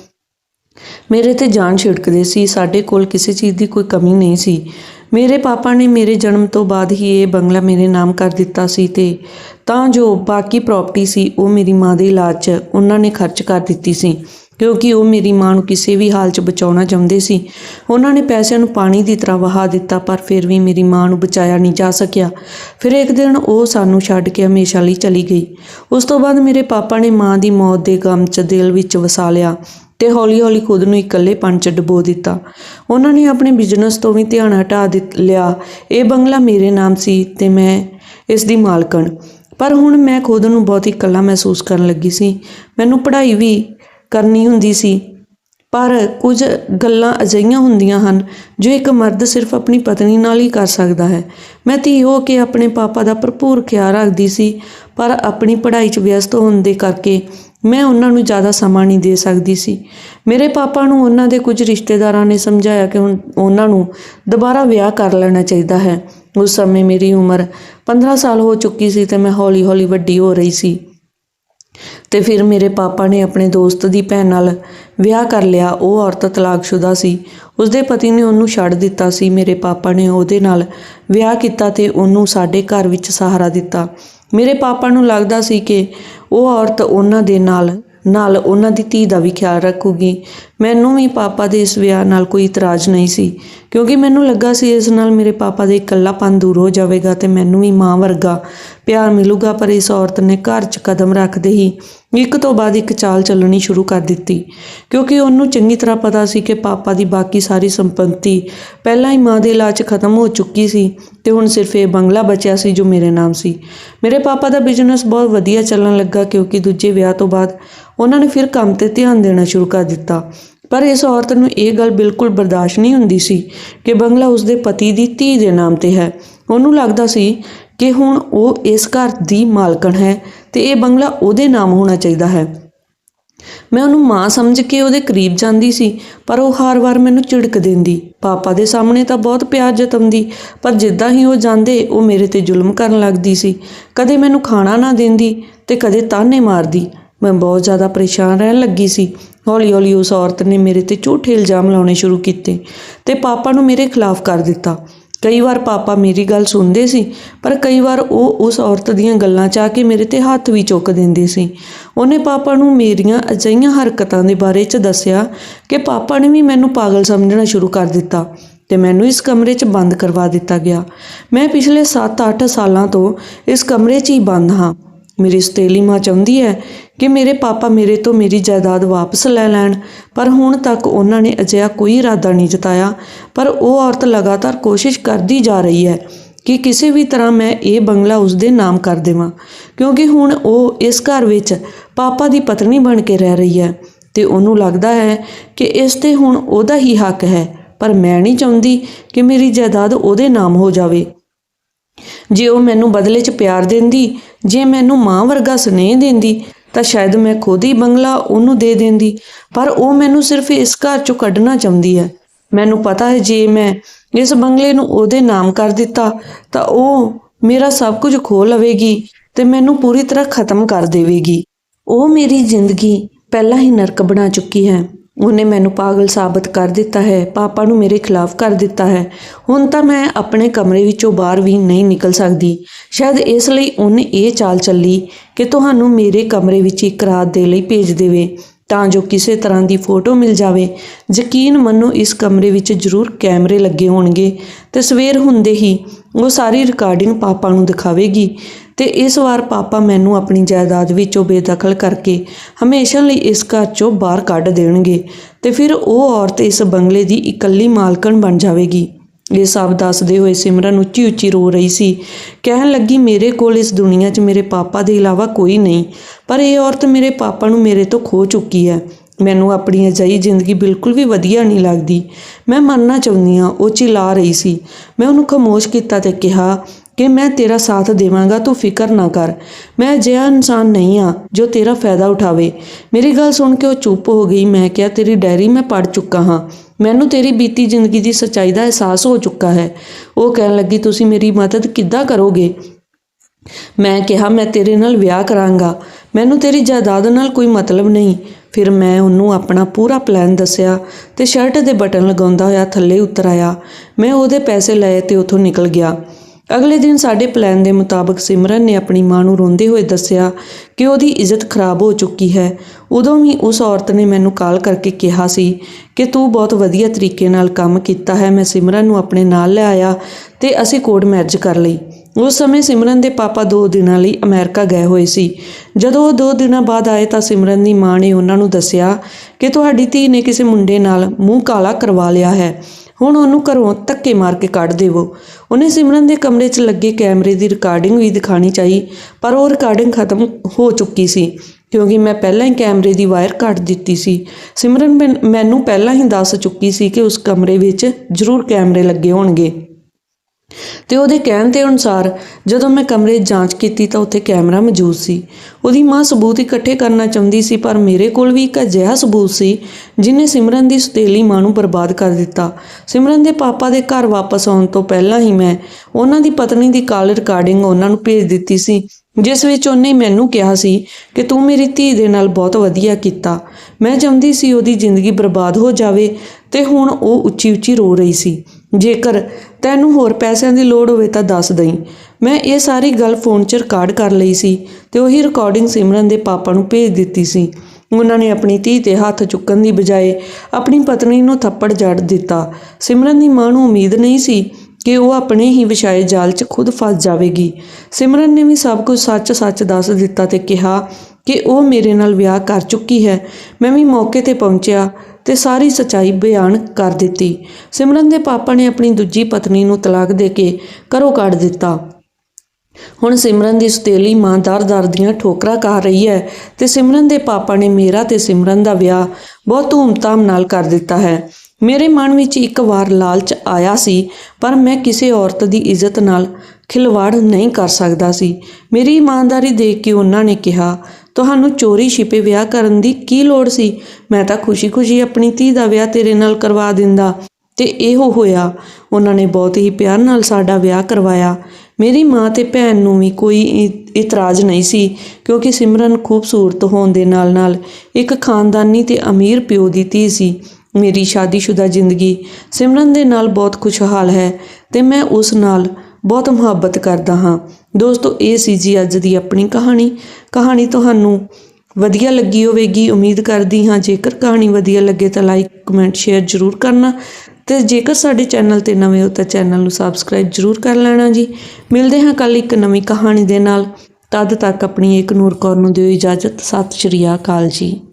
ਮੇਰੇ ਤੇ ਜਾਨ ਛਿੜਕਦੇ ਸੀ। ਸਾਡੇ ਕੋਲ ਕਿਸੇ ਚੀਜ਼ ਦੀ ਕੋਈ ਕਮੀ ਨਹੀਂ ਸੀ। ਮੇਰੇ ਪਾਪਾ ਨੇ ਮੇਰੇ ਜਨਮ ਤੋਂ ਬਾਅਦ ਹੀ ਇਹ ਬੰਗਲਾ ਮੇਰੇ ਨਾਮ ਕਰ ਦਿੱਤਾ ਸੀ ਤੇ ਤਾਂ ਜੋ ਬਾਕੀ ਪ੍ਰਾਪਰਟੀ ਸੀ, ਉਹ ਮੇਰੀ ਮਾਂ ਦੇ ਇਲਾਜ 'ਚ ਉਹਨਾਂ ਨੇ ਖਰਚ ਕਰ ਦਿੱਤੀ ਸੀ। ਕਿਉਂਕਿ ਉਹ ਮੇਰੀ ਮਾਂ ਨੂੰ ਕਿਸੇ ਵੀ ਹਾਲ 'ਚ ਬਚਾਉਣਾ ਚਾਹੁੰਦੇ ਸੀ। ਉਹਨਾਂ ਨੇ ਪੈਸਿਆਂ ਨੂੰ ਪਾਣੀ ਦੀ ਤਰ੍ਹਾਂ ਵਹਾ ਦਿੱਤਾ, ਪਰ ਫਿਰ ਵੀ ਮੇਰੀ ਮਾਂ ਨੂੰ ਬਚਾਇਆ ਨਹੀਂ ਜਾ ਸਕਿਆ। ਫਿਰ ਇੱਕ ਦਿਨ ਉਹ ਸਾਨੂੰ ਛੱਡ ਕੇ ਹਮੇਸ਼ਾ ਲਈ ਚਲੀ ਗਈ। ਉਸ ਤੋਂ ਬਾਅਦ ਮੇਰੇ ਪਾਪਾ ਨੇ ਮਾਂ ਦੀ ਮੌਤ ਦੇ ਗਮ 'ਚ ਦਿਲ ਵਿੱਚ ਵਸਾ ਲਿਆ ਤੇ ਹੌਲੀ-ਹੌਲੀ ਖੁਦ ਨੂੰ ਇਕੱਲੇਪਣ 'ਚ ਡੁਬੋ ਦਿੱਤਾ। ਉਹਨਾਂ ਨੇ ਆਪਣੇ ਬਿਜ਼ਨਸ ਤੋਂ ਵੀ ਧਿਆਨ ਹਟਾ ਦਿੱਤ ਲਿਆ। ਇਹ ਬੰਗਲਾ ਮੇਰੇ ਨਾਮ ਸੀ ਤੇ ਮੈਂ ਇਸ ਦੀ ਮਾਲਕਣ। ਪਰ ਹੁਣ ਮੈਂ ਖੁਦ ਨੂੰ ਬਹੁਤ ਹੀ ਇਕੱਲਾ ਮਹਿਸੂਸ ਕਰਨ ਲੱਗੀ ਸੀ। ਮੈਨੂੰ ਪੜ੍ਹਾਈ ਵੀ ਕਰਨੀ ਹੁੰਦੀ ਸੀ। ਪਰ ਕੁਝ ਗੱਲਾਂ ਅਜਿਹੀਆਂ ਹੁੰਦੀਆਂ ਹਨ, ਜੋ ਇੱਕ ਮਰਦ ਸਿਰਫ ਆਪਣੀ ਪਤਨੀ ਨਾਲ ਹੀ ਕਰ ਸਕਦਾ ਹੈ। ਮੈਂ ਧੀ ਹੋ ਕੇ ਆਪਣੇ ਪਾਪਾ ਦਾ ਭਰਪੂਰ ਖਿਆਲ ਰੱਖਦੀ ਸੀ, ਪਰ ਆਪਣੀ ਪੜ੍ਹਾਈ 'ਚ ਵਿਅਸਤ ਹੋਣ ਦੇ ਕਰਕੇ ਮੈਂ ਉਹਨਾਂ ਨੂੰ ਜ਼ਿਆਦਾ ਸਮਾਂ ਨਹੀਂ ਦੇ ਸਕਦੀ ਸੀ। ਮੇਰੇ ਪਾਪਾ ਨੂੰ ਉਹਨਾਂ ਦੇ ਕੁਝ ਰਿਸ਼ਤੇਦਾਰਾਂ ਨੇ ਸਮਝਾਇਆ ਕਿ ਹੁਣ ਉਹਨਾਂ ਨੂੰ ਦੁਬਾਰਾ ਵਿਆਹ ਕਰ ਲੈਣਾ ਚਾਹੀਦਾ ਹੈ। ਉਸ ਸਮੇਂ ਮੇਰੀ ਉਮਰ 15 ਸਾਲ ਹੋ ਚੁੱਕੀ ਸੀ ਤੇ ਮੈਂ ਹੌਲੀ-ਹੌਲੀ ਵੱਡੀ ਹੋ ਰਹੀ ਸੀ। ਤੇ ਫਿਰ ਮੇਰੇ ਪਾਪਾ ਨੇ ਆਪਣੇ ਦੋਸਤ ਦੀ ਭੈਣ ਨਾਲ ਵਿਆਹ ਕਰ ਲਿਆ। ਉਹ ਔਰਤ ਤਲਾਕਸ਼ੁਦਾ ਸੀ। ਉਸਦੇ ਪਤੀ ਨੇ ਉਹਨੂੰ ਛੱਡ ਦਿੱਤਾ ਸੀ। ਮੇਰੇ ਪਾਪਾ ਨੇ ਉਹਦੇ ਨਾਲ ਵਿਆਹ ਕੀਤਾ ਤੇ ਉਹਨੂੰ ਸਾਡੇ ਘਰ ਵਿੱਚ ਸਹਾਰਾ ਦਿੱਤਾ। ਮੇਰੇ ਪਾਪਾ ਨੂੰ ਲੱਗਦਾ ਸੀ ਕਿ ਉਹ ਔਰਤ ਉਹਨਾਂ ਦੇ ਨਾਲ ਨਾਲ ਉਹਨਾਂ ਦੀ ਧੀ ਦਾ ਵੀ ਖਿਆਲ ਰੱਖੂਗੀ। ਮੈਨੂੰ ਵੀ ਪਾਪਾ ਦੇ ਇਸ ਵਿਆਹ ਨਾਲ ਕੋਈ ਇਤਰਾਜ਼ ਨਹੀਂ ਸੀ, ਕਿਉਂਕਿ ਮੈਨੂੰ ਲੱਗਾ ਸੀ ਇਸ ਨਾਲ ਮੇਰੇ ਪਾਪਾ ਦਾ ਇਕੱਲਾਪਨ ਦੂਰ ਹੋ ਜਾਵੇਗਾ ਤੇ ਮੈਨੂੰ ਵੀ ਮਾਂ ਵਰਗਾ ਪਿਆਰ ਮਿਲੂਗਾ, ਪਰ ਇਸ ਔਰਤ ਨੇ ਘਰ 'ਚ ਕਦਮ ਰੱਖਦੇ ਹੀ ਇੱਕ ਤੋਂ ਬਾਅਦ ਇੱਕ ਚਾਲ ਚੱਲਣੀ ਸ਼ੁਰੂ ਕਰ ਦਿੱਤੀ, ਕਿਉਂਕਿ ਉਹਨੂੰ ਚੰਗੀ ਤਰ੍ਹਾਂ ਪਤਾ ਸੀ ਕਿ ਪਾਪਾ ਦੀ ਬਾਕੀ ਸਾਰੀ ਸੰਪਤੀ ਪਹਿਲਾਂ ਹੀ ਮਾਂ ਦੇ ਇਲਾਜ ਖਤਮ ਹੋ ਚੁੱਕੀ ਸੀ ਤੇ ਹੁਣ ਸਿਰਫ ਇਹ ਬੰਗਲਾ ਬਚਿਆ ਸੀ ਜੋ ਮੇਰੇ ਨਾਮ ਸੀ। ਮੇਰੇ ਪਾਪਾ ਦਾ ਬਿਜ਼ਨਸ ਬਹੁਤ ਵਧੀਆ ਚੱਲਣ ਲੱਗਾ, ਕਿਉਂਕਿ ਦੂਜੇ ਵਿਆਹ ਤੋਂ ਬਾਅਦ ਉਹਨਾਂ ਨੇ ਫਿਰ ਕੰਮ ਤੇ ਧਿਆਨ ਦੇਣਾ ਸ਼ੁਰੂ ਕਰ ਦਿੱਤਾ। ਪਰ ਇਸ ਔਰਤ ਨੂੰ ਇਹ ਗੱਲ ਬਿਲਕੁਲ ਬਰਦਾਸ਼ਤ ਨਹੀਂ ਹੁੰਦੀ ਸੀ ਕਿ ਬੰਗਲਾ ਉਸਦੇ ਪਤੀ ਦੀ ਧੀ ਦੇ ਨਾਮ ਤੇ ਹੈ। ਉਹਨੂੰ ਲੱਗਦਾ ਸੀ ਕਿ ਹੁਣ ਉਹ ਇਸ ਘਰ ਦੀ ਮਾਲਕਣ ਹੈ ਤੇ ਇਹ ਬੰਗਲਾ ਉਹਦੇ ਨਾਮ ਹੋਣਾ ਚਾਹੀਦਾ ਹੈ। ਮੈਂ ਉਹਨੂੰ ਮਾਂ ਸਮਝ ਕੇ ਉਹਦੇ ਕਰੀਬ ਜਾਂਦੀ ਸੀ, ਪਰ ਉਹ ਹਰ ਵਾਰ ਮੈਨੂੰ ਝਿੜਕ ਦਿੰਦੀ। ਪਾਪਾ ਦੇ ਸਾਹਮਣੇ ਤਾਂ ਬਹੁਤ ਪਿਆਰ ਜਤਾਉਂਦੀ ਪਰ ਜਿੱਦਾਂ ਹੀ ਉਹ ਜਾਂਦੇ, ਉਹ ਮੇਰੇ ਤੇ ਜ਼ੁਲਮ ਕਰਨ ਲੱਗਦੀ ਸੀ। ਕਦੇ ਮੈਨੂੰ ਖਾਣਾ ਨਾ ਦਿੰਦੀ ਤੇ ਕਦੇ ਤਾਨੇ ਮਾਰਦੀ। ਮੈਂ ਬਹੁਤ ਜ਼ਿਆਦਾ ਪਰੇਸ਼ਾਨ ਰਹਿਣ ਲੱਗੀ ਸੀ। ਹੌਲੀ-ਹੌਲੀ ਉਸ ਔਰਤ ਨੇ ਮੇਰੇ ਤੇ ਝੂਠੇ ਇਲਜ਼ਾਮ ਲਾਉਣੇ ਸ਼ੁਰੂ ਕੀਤੇ ਤੇ ਪਾਪਾ ਨੂੰ ਮੇਰੇ ਖਿਲਾਫ ਕਰ ਦਿੱਤਾ। ਕਈ ਵਾਰ ਪਾਪਾ ਮੇਰੀ ਗੱਲ ਸੁਣਦੇ ਸੀ, ਪਰ ਕਈ ਵਾਰ ਉਹ ਉਸ ਔਰਤ ਦੀਆਂ ਗੱਲਾਂ ਚਾਹ ਕੇ ਮੇਰੇ ਤੇ ਹੱਥ ਵੀ ਚੁੱਕ ਦਿੰਦੇ ਸੀ। ਉਹਨੇ ਪਾਪਾ ਨੂੰ ਮੇਰੀਆਂ ਅਜਿਹੀਆਂ ਹਰਕਤਾਂ ਦੇ ਬਾਰੇ 'ਚ ਦੱਸਿਆ ਕਿ ਪਾਪਾ ਨੇ ਵੀ ਮੈਨੂੰ ਪਾਗਲ ਸਮਝਣਾ ਸ਼ੁਰੂ ਕਰ ਦਿੱਤਾ ਤੇ ਮੈਨੂੰ ਇਸ ਕਮਰੇ 'ਚ ਬੰਦ ਕਰਵਾ ਦਿੱਤਾ ਗਿਆ। ਮੈਂ ਪਿਛਲੇ 7-8 ਸਾਲਾਂ ਤੋਂ ਇਸ ਕਮਰੇ 'ਚ ਹੀ ਬੰਦ ਹਾਂ। ਮੇਰੀ ਸਤੇਲੀ ਮਾਂ ਚਾਹੁੰਦੀ ਹੈ ਕਿ ਮੇਰੇ ਪਾਪਾ ਮੇਰੇ ਤੋਂ ਮੇਰੀ ਜਾਇਦਾਦ ਵਾਪਸ ਲੈ ਲੈਣ, ਪਰ ਹੁਣ ਤੱਕ ਉਹਨਾਂ ਨੇ ਅਜਿਹਾ ਕੋਈ ਇਰਾਦਾ ਨਹੀਂ ਜਤਾਇਆ, ਪਰ ਉਹ ਔਰਤ ਲਗਾਤਾਰ ਕੋਸ਼ਿਸ਼ ਕਰਦੀ ਜਾ ਰਹੀ ਹੈ ਕਿ ਕਿਸੇ ਵੀ ਤਰ੍ਹਾਂ ਮੈਂ ਇਹ ਬੰਗਲਾ ਉਸਦੇ ਨਾਮ ਕਰ ਦੇਵਾਂ, ਕਿਉਂਕਿ ਹੁਣ ਉਹ ਇਸ ਘਰ ਵਿੱਚ ਪਾਪਾ ਦੀ ਪਤਨੀ ਬਣ ਕੇ ਰਹਿ ਰਹੀ ਹੈ ਤੇ ਉਹਨੂੰ ਲੱਗਦਾ ਹੈ ਕਿ ਇਸ ਤੇ ਹੁਣ ਉਹਦਾ ਹੀ ਹੱਕ ਹੈ, ਪਰ ਮੈਂ ਨਹੀਂ ਚਾਹੁੰਦੀ ਕਿ ਮੇਰੀ ਜਾਇਦਾਦ ਉਹਦੇ ਨਾਮ ਹੋ ਜਾਵੇ। ਜੇ ਉਹ ਮੈਨੂੰ ਬਦਲੇ 'ਚ ਪਿਆਰ ਦਿੰਦੀ, ਜੇ ਮੈਨੂੰ ਮਾਂ ਵਰਗਾ ਸਨੇਹ ਦਿੰਦੀ, ਤਾਂ ਸ਼ਾਇਦ ਮੈਂ ਖੁਦ ਹੀ ਬੰਗਲਾ ਉਹਨੂੰ ਦੇ ਦਿੰਦੀ। ਪਰ ਉਹ ਮੈਨੂੰ ਸਿਰਫ ਇਸ ਘਰ 'ਚੋਂ ਕੱਢਣਾ ਚਾਹੁੰਦੀ ਹੈ। ਮੈਨੂੰ ਪਤਾ ਹੈ ਜੇ ਮੈਂ ਇਸ ਬੰਗਲੇ ਨੂੰ ਉਹਦੇ ਨਾਮ ਕਰ ਦਿੱਤਾ, ਤਾਂ ਉਹ ਮੇਰਾ ਸਭ ਕੁਝ ਖੋ ਲਵੇਗੀ ਤੇ ਮੈਨੂੰ ਪੂਰੀ ਤਰ੍ਹਾਂ ਖਤਮ ਕਰ ਦੇਵੇਗੀ। ਉਹ ਮੇਰੀ ਜ਼ਿੰਦਗੀ ਪਹਿਲਾਂ ਹੀ ਨਰਕ ਬਣਾ ਚੁੱਕੀ ਹੈ। ਉਹਨੇ ਮੈਨੂੰ ਪਾਗਲ ਸਾਬਤ ਕਰ ਦਿੱਤਾ ਹੈ, ਪਾਪਾ ਨੂੰ ਮੇਰੇ ਖਿਲਾਫ ਕਰ ਦਿੱਤਾ ਹੈ। ਹੁਣ ਤਾਂ ਮੈਂ ਆਪਣੇ ਕਮਰੇ ਵਿੱਚੋਂ ਬਾਹਰ ਵੀ ਨਹੀਂ ਨਿਕਲ ਸਕਦੀ। ਸ਼ਾਇਦ ਇਸ ਲਈ ਉਹਨੇ ਇਹ ਚਾਲ ਚੱਲੀ ਕਿ ਤੁਹਾਨੂੰ ਮੇਰੇ ਕਮਰੇ ਵਿੱਚ ਇੱਕ ਰਾਤ ਦੇ ਲਈ ਭੇਜ ਦੇਵੇ, ਤਾਂ ਜੋ ਕਿਸੇ ਤਰ੍ਹਾਂ ਦੀ ਫੋਟੋ ਮਿਲ ਜਾਵੇ। ਯਕੀਨ ਮੰਨੋ, ਇਸ ਕਮਰੇ ਵਿੱਚ ਜ਼ਰੂਰ ਕੈਮਰੇ ਲੱਗੇ ਹੋਣਗੇ ਤੇ ਸਵੇਰ ਹੁੰਦੇ ਹੀ ਉਹ ਸਾਰੀ ਰਿਕਾਰਡਿੰਗ ਪਾਪਾ ਨੂੰ ਦਿਖਾਵੇਗੀ। ਤੇ ਇਸ ਵਾਰ ਪਾਪਾ ਮੈਨੂੰ ਆਪਣੀ ਜਾਇਦਾਦ ਵਿੱਚੋਂ ਬੇਦਖਲ ਕਰਕੇ ਹਮੇਸ਼ਾ ਲਈ ਇਸ ਘਰ ਚੋਂ ਬਾਹਰ ਕੱਢ ਦੇਣਗੇ ਤੇ ਫਿਰ ਉਹ ਔਰਤ ਇਸ ਬੰਗਲੇ ਦੀ ਇਕੱਲੀ ਮਾਲਕਣ ਬਣ ਜਾਵੇਗੀ। ਇਹ ਸਭ ਦੱਸਦੇ ਹੋਏ ਸਿਮਰਨ ਉੱਚੀ ਉੱਚੀ ਰੋ ਰਹੀ ਸੀ। ਕਹਿਣ ਲੱਗੀ, ਮੇਰੇ ਕੋਲ ਇਸ ਦੁਨੀਆ 'ਚ ਮੇਰੇ ਪਾਪਾ ਦੇ ਇਲਾਵਾ ਕੋਈ ਨਹੀਂ, ਪਰ ਇਹ ਔਰਤ ਮੇਰੇ ਪਾਪਾ ਨੂੰ ਮੇਰੇ ਤੋਂ ਖੋ ਚੁੱਕੀ ਹੈ। ਮੈਨੂੰ ਆਪਣੀ ਅਜਿਹੀ ਜ਼ਿੰਦਗੀ ਬਿਲਕੁਲ ਵੀ ਵਧੀਆ ਨਹੀਂ ਲੱਗਦੀ। ਮੈਂ ਮੰਨਣਾ ਚਾਹੁੰਦੀ ਹਾਂ। ਉਹ ਚਿਲਾ ਰਹੀ ਸੀ। ਮੈਂ ਉਹਨੂੰ ਖਾਮੋਸ਼ ਕੀਤਾ ਤੇ ਕਿਹਾ ਕਿ ਮੈਂ ਤੇਰਾ ਸਾਥ ਦੇਵਾਂਗਾ, ਤੂੰ ਫਿਕਰ ਨਾ ਕਰ। ਮੈਂ ਅਜਿਹਾ ਇਨਸਾਨ ਨਹੀਂ ਆ ਜੋ ਤੇਰਾ ਫਾਇਦਾ ਉਠਾਵੇ। ਮੇਰੀ ਗੱਲ ਸੁਣ ਕੇ ਉਹ ਚੁੱਪ ਹੋ ਗਈ। ਮੈਂ ਕਿਹਾ, ਤੇਰੀ ਡਾਇਰੀ ਮੈਂ ਪੜ੍ਹ ਚੁੱਕਾ ਹਾਂ। ਮੈਨੂੰ ਤੇਰੀ ਬੀਤੀ ਜ਼ਿੰਦਗੀ ਦੀ ਸੱਚਾਈ ਦਾ ਅਹਿਸਾਸ ਹੋ ਚੁੱਕਾ ਹੈ। ਉਹ ਕਹਿਣ ਲੱਗੀ, ਤੁਸੀਂ ਮੇਰੀ ਮਦਦ ਕਿੱਦਾਂ ਕਰੋਗੇ? ਮੈਂ ਕਿਹਾ, ਮੈਂ ਤੇਰੇ ਨਾਲ ਵਿਆਹ ਕਰਾਂਗਾ। ਮੈਨੂੰ ਤੇਰੀ ਜਾਇਦਾਦ ਨਾਲ ਕੋਈ ਮਤਲਬ ਨਹੀਂ। ਫਿਰ ਮੈਂ ਉਹਨੂੰ ਆਪਣਾ ਪੂਰਾ ਪਲਾਨ ਦੱਸਿਆ ਤੇ ਸ਼ਰਟ ਦੇ ਬਟਨ ਲਗਾਉਂਦਾ ਹੋਇਆ ਥੱਲੇ ਉਤਰ ਆਇਆ। ਮੈਂ ਉਹਦੇ ਪੈਸੇ ਲਏ ਤੇ ਉੱਥੋਂ ਨਿਕਲ ਗਿਆ। ਅਗਲੇ ਦਿਨ ਸਾਡੇ ਪਲਾਨ ਦੇ ਮੁਤਾਬਕ ਸਿਮਰਨ ਨੇ ਆਪਣੀ ਮਾਂ ਨੂੰ ਰੋਂਦੇ ਹੋਏ ਦੱਸਿਆ ਕਿ ਉਹਦੀ ਇੱਜ਼ਤ ਖਰਾਬ ਹੋ ਚੁੱਕੀ ਹੈ। ਉਦੋਂ ਵੀ ਉਸ ਔਰਤ ਨੇ ਮੈਨੂੰ ਕਾਲ ਕਰਕੇ ਕਿਹਾ ਸੀ ਕਿ ਤੂੰ ਬਹੁਤ ਵਧੀਆ ਤਰੀਕੇ ਨਾਲ ਕੰਮ ਕੀਤਾ ਹੈ, ਮੈਂ ਸਿਮਰਨ ਨੂੰ ਆਪਣੇ ਨਾਲ ਲੈ ਆਇਆ ਤੇ ਅਸੀਂ ਕੋਰਟ ਮੈਰਿਜ ਕਰ ਲਈ। ਉਸ ਸਮੇਂ ਸਿਮਰਨ ਦੇ ਪਾਪਾ 2 ਦਿਨਾਂ ਲਈ ਅਮਰੀਕਾ ਗਏ ਹੋਏ ਸੀ। ਜਦੋਂ ਉਹ 2 ਦਿਨਾਂ ਬਾਅਦ ਆਏ ਤਾਂ ਸਿਮਰਨ ਦੀ ਮਾਂ ਨੇ ਉਹਨਾਂ ਨੂੰ ਦੱਸਿਆ ਕਿ ਤੁਹਾਡੀ ਧੀ ਨੇ ਕਿਸੇ ਮੁੰਡੇ ਨਾਲ ਮੂੰਹ ਕਾਲਾ ਕਰਵਾ ਲਿਆ ਹੈ। ਹੁਣ ਉਹਨੂੰ ਘਰੋਂ ਧੱਕੇ ਮਾਰ ਕੇ ਕੱਢ ਦੇਵੋ। ਉਹਨੇ ਸਿਮਰਨ ਦੇ ਕਮਰੇ 'ਚ ਲੱਗੇ ਕੈਮਰੇ ਦੀ ਰਿਕਾਰਡਿੰਗ ਵੀ ਦਿਖਾਣੀ ਚਾਹੀ, ਪਰ ਉਹ ਰਿਕਾਰਡਿੰਗ ਖਤਮ ਹੋ ਚੁੱਕੀ ਸੀ, ਕਿਉਂਕਿ ਮੈਂ ਪਹਿਲਾਂ ਹੀ ਕੈਮਰੇ ਦੀ ਵਾਇਰ ਕੱਟ ਦਿੱਤੀ ਸੀ। ਸਿਮਰਨ ਮੈਨ- ਮੈਨੂੰ ਪਹਿਲਾਂ ਹੀ ਦੱਸ ਚੁੱਕੀ ਸੀ ਕਿ ਉਸ ਕਮਰੇ ਵਿੱਚ ਜ਼ਰੂਰ ਕੈਮਰੇ ਲੱਗੇ ਹੋਣਗੇ। ਤੇ ਉਹਦੇ ਕਹਿਣ ਦੇ ਅਨੁਸਾਰ, ਜਦੋਂ ਮੈਂ ਕਮਰੇ ਜਾਂਚ ਕੀਤੀ ਤਾਂ ਉੱਥੇ ਕੈਮਰਾ ਮੌਜੂਦ ਸੀ। ਉਹਦੀ ਮਾਂ ਸਬੂਤ ਇਕੱਠੇ ਕਰਨਾ ਚਾਹੁੰਦੀ ਸੀ, ਪਰ ਮੇਰੇ ਕੋਲ ਵੀ ਇੱਕ ਅਜਿਹਾ ਸਬੂਤ ਸੀ, ਜਿਨੇ ਸਿਮਰਨ ਦੀ ਸੁਤੇਲੀ ਮਾਂ ਨੂੰ ਬਰਬਾਦ ਕਰ ਦਿੱਤਾ। ਸਿਮਰਨ ਦੇ ਪਾਪਾ ਦੇ ਘਰ ਵਾਪਸ ਆਉਣ ਤੋਂ ਪਹਿਲਾਂ ਹੀ ਮੈਂ ਉਹਨਾਂ ਦੀ ਪਤਨੀ ਦੀ ਕਾਲ ਰਿਕਾਰਡਿੰਗ ਉਹਨਾਂ ਨੂੰ ਭੇਜ ਦਿੱਤੀ ਸੀ, ਜਿਸ ਵਿੱਚ ਉਹਨੇ ਮੈਨੂੰ ਕਿਹਾ ਸੀ ਕਿ ਤੂੰ ਮੇਰੀ ਧੀ ਦੇ ਨਾਲ ਬਹੁਤ ਵਧੀਆ ਕੀਤਾ। ਮੈਂ ਚਾਹੁੰਦੀ ਸੀ ਉਹਦੀ ਜ਼ਿੰਦਗੀ ਬਰਬਾਦ ਹੋ ਜਾਵੇ ਤੇ ਹੁਣ ਉਹ ਉੱਚੀ ਉੱਚੀ ਰੋ ਰਹੀ ਸੀ। ਜੇਕਰ ਤੈਨੂੰ ਹੋਰ ਪੈਸਿਆਂ ਦੀ ਲੋੜ ਹੋਵੇ ਤਾਂ ਦੱਸ ਦਈ। ਮੈਂ ਇਹ ਸਾਰੀ ਗੱਲ ਫੋਨ 'ਚ ਰਿਕਾਰਡ ਕਰ ਲਈ ਸੀ ਤੇ ਉਹੀ ਰਿਕਾਰਡਿੰਗ ਸਿਮਰਨ ਦੇ ਪਾਪਾ ਨੂੰ ਭੇਜ ਦਿੱਤੀ ਸੀ। ਉਹਨਾਂ ਨੇ ਆਪਣੀ ਧੀ ਤੇ ਹੱਥ ਚੁੱਕਣ ਦੀ ਬਜਾਏ ਆਪਣੀ ਪਤਨੀ ਨੂੰ ਥੱਪੜ ਜੜ ਦਿੱਤਾ। ਸਿਮਰਨ ਦੀ ਮਾਂ ਨੂੰ ਉਮੀਦ ਨਹੀਂ ਸੀ ਕਿ ਉਹ ਆਪਣੇ ਹੀ ਵਿਛਾਏ ਜਾਲ 'ਚ ਖੁਦ ਫਸ ਜਾਵੇਗੀ। ਸਿਮਰਨ ਨੇ ਵੀ ਸਭ ਕੁਝ ਸੱਚ-ਸੱਚ ਦੱਸ ਦਿੱਤਾ ਤੇ ਕਿਹਾ ਕਿ ਉਹ ਮੇਰੇ ਨਾਲ ਵਿਆਹ ਕਰ ਚੁੱਕੀ ਹੈ। ਮੈਂ ਵੀ ਮੌਕੇ ਤੇ ਪਹੁੰਚਿਆ ਤੇ ਸਾਰੀ ਸਚਾਈ ਬਿਆਨ ਕਰ ਦਿੱਤੀ। ਸਿਮਰਨ ਦੇ ਪਾਪਾ ਨੇ ਆਪਣੀ ਦੂਜੀ ਪਤਨੀ ਨੂੰ ਤਲਾਕ ਦੇ ਕੇ ਘਰੋਂ ਕੱਢ ਦਿੱਤਾ। ਹੁਣ ਸਿਮਰਨ ਦੀ ਸੁਤੇਲੀ ਮਾਂ ਦਰ-ਦਰ ਦੀਆਂ ਠੋਕਰਾਂ ਕਰ ਰਹੀ ਹੈ ਤੇ ਸਿਮਰਨ ਦੇ ਪਾਪਾ ਨੇ ਮੇਰਾ ਤੇ ਸਿਮਰਨ ਦਾ ਵਿਆਹ ਬਹੁਤ ਧੂਮਧਾਮ ਨਾਲ ਕਰ ਦਿੱਤਾ ਹੈ। ਮੇਰੇ ਮਨ ਵਿੱਚ ਇੱਕ ਵਾਰ ਲਾਲਚ ਆਇਆ ਸੀ, ਪਰ ਮੈਂ ਕਿਸੇ ਔਰਤ ਦੀ ਇੱਜ਼ਤ ਨਾਲ ਖਿਲਵਾੜ ਨਹੀਂ ਕਰ ਸਕਦਾ ਸੀ। ਮੇਰੀ ਇਮਾਨਦਾਰੀ ਦੇਖ ਕੇ ਉਹਨਾਂ ਨੇ ਕਿਹਾ ਤੁਹਾਨੂੰ ਚੋਰੀ ਛਿਪੇ ਵਿਆਹ ਕਰਨ ਦੀ ਕੀ ਲੋੜ ਸੀ? ਮੈਂ ਤਾਂ ਖੁਸ਼ੀ-ਖੁਸ਼ੀ ਆਪਣੀ ਧੀ ਦਾ ਵਿਆਹ ਤੇਰੇ ਨਾਲ ਕਰਵਾ ਦਿੰਦਾ ਤੇ ਇਹੋ ਹੋਇਆ। ਉਹਨਾਂ ਨੇ ਬਹੁਤ ਹੀ ਪਿਆਰ ਨਾਲ ਸਾਡਾ ਵਿਆਹ ਕਰਵਾਇਆ। ਮੇਰੀ ਮਾਂ ਤੇ ਭੈਣ ਨੂੰ ਵੀ ਕੋਈ ਇ- ਇਤਰਾਜ਼ ਨਹੀਂ ਸੀ, ਕਿਉਂਕਿ ਸਿਮਰਨ ਖੂਬਸੂਰਤ ਹੋਣ ਦੇ ਨਾਲ-ਨਾਲ ਇੱਕ ਖਾਨਦਾਨੀ ਤੇ ਅਮੀਰ ਪਿਓ ਦੀ ਧੀ ਸੀ। ਮੇਰੀ ਸ਼ਾਦੀशुदा ਜ਼ਿੰਦਗੀ ਸਿਮਰਨ ਦੇ ਨਾਲ ਬਹੁਤ ਖੁਸ਼ਹਾਲ ਹੈ ਤੇ ਮੈਂ ਉਸ ਨਾਲ ਬਹੁਤ ਮੁਹੱਬਤ ਕਰਦਾ ਹਾਂ। ਦੋਸਤੋ, ਇਹ ਸੀ ਜੀ ਅੱਜ ਦੀ ਆਪਣੀ ਕਹਾਣੀ। ਕਹਾਣੀ ਤੁਹਾਨੂੰ ਵਧੀਆ ਲੱਗੀ ਹੋਵੇਗੀ, ਉਮੀਦ ਕਰਦੀ ਹਾਂ। ਜੇਕਰ ਕਹਾਣੀ ਵਧੀਆ ਲੱਗੇ ਤਾਂ ਲਾਈਕ ਕਮੈਂਟ ਸ਼ੇਅਰ ਜ਼ਰੂਰ ਕਰਨਾ। ਤੇ ਜੇਕਰ ਸਾਡੇ ਚੈਨਲ ਤੇ ਨਵੇਂ ਹੋ ਤਾਂ ਚੈਨਲ ਨੂੰ ਸਬਸਕ੍ਰਾਈਬ ਜ਼ਰੂਰ ਕਰ ਲੈਣਾ ਜੀ। ਮਿਲਦੇ ਹਾਂ ਕੱਲ ਇੱਕ ਨਵੀਂ ਕਹਾਣੀ ਦੇ ਨਾਲ। ਤਦ ਤੱਕ ਆਪਣੀ ਇੱਕ ਨੂਰ ਕੌਰ ਨੂੰ ਦਿਓ ਇਜਾਜ਼ਤ। ਸਤਿ ਸ਼੍ਰੀ ਅਕਾਲ ਜੀ।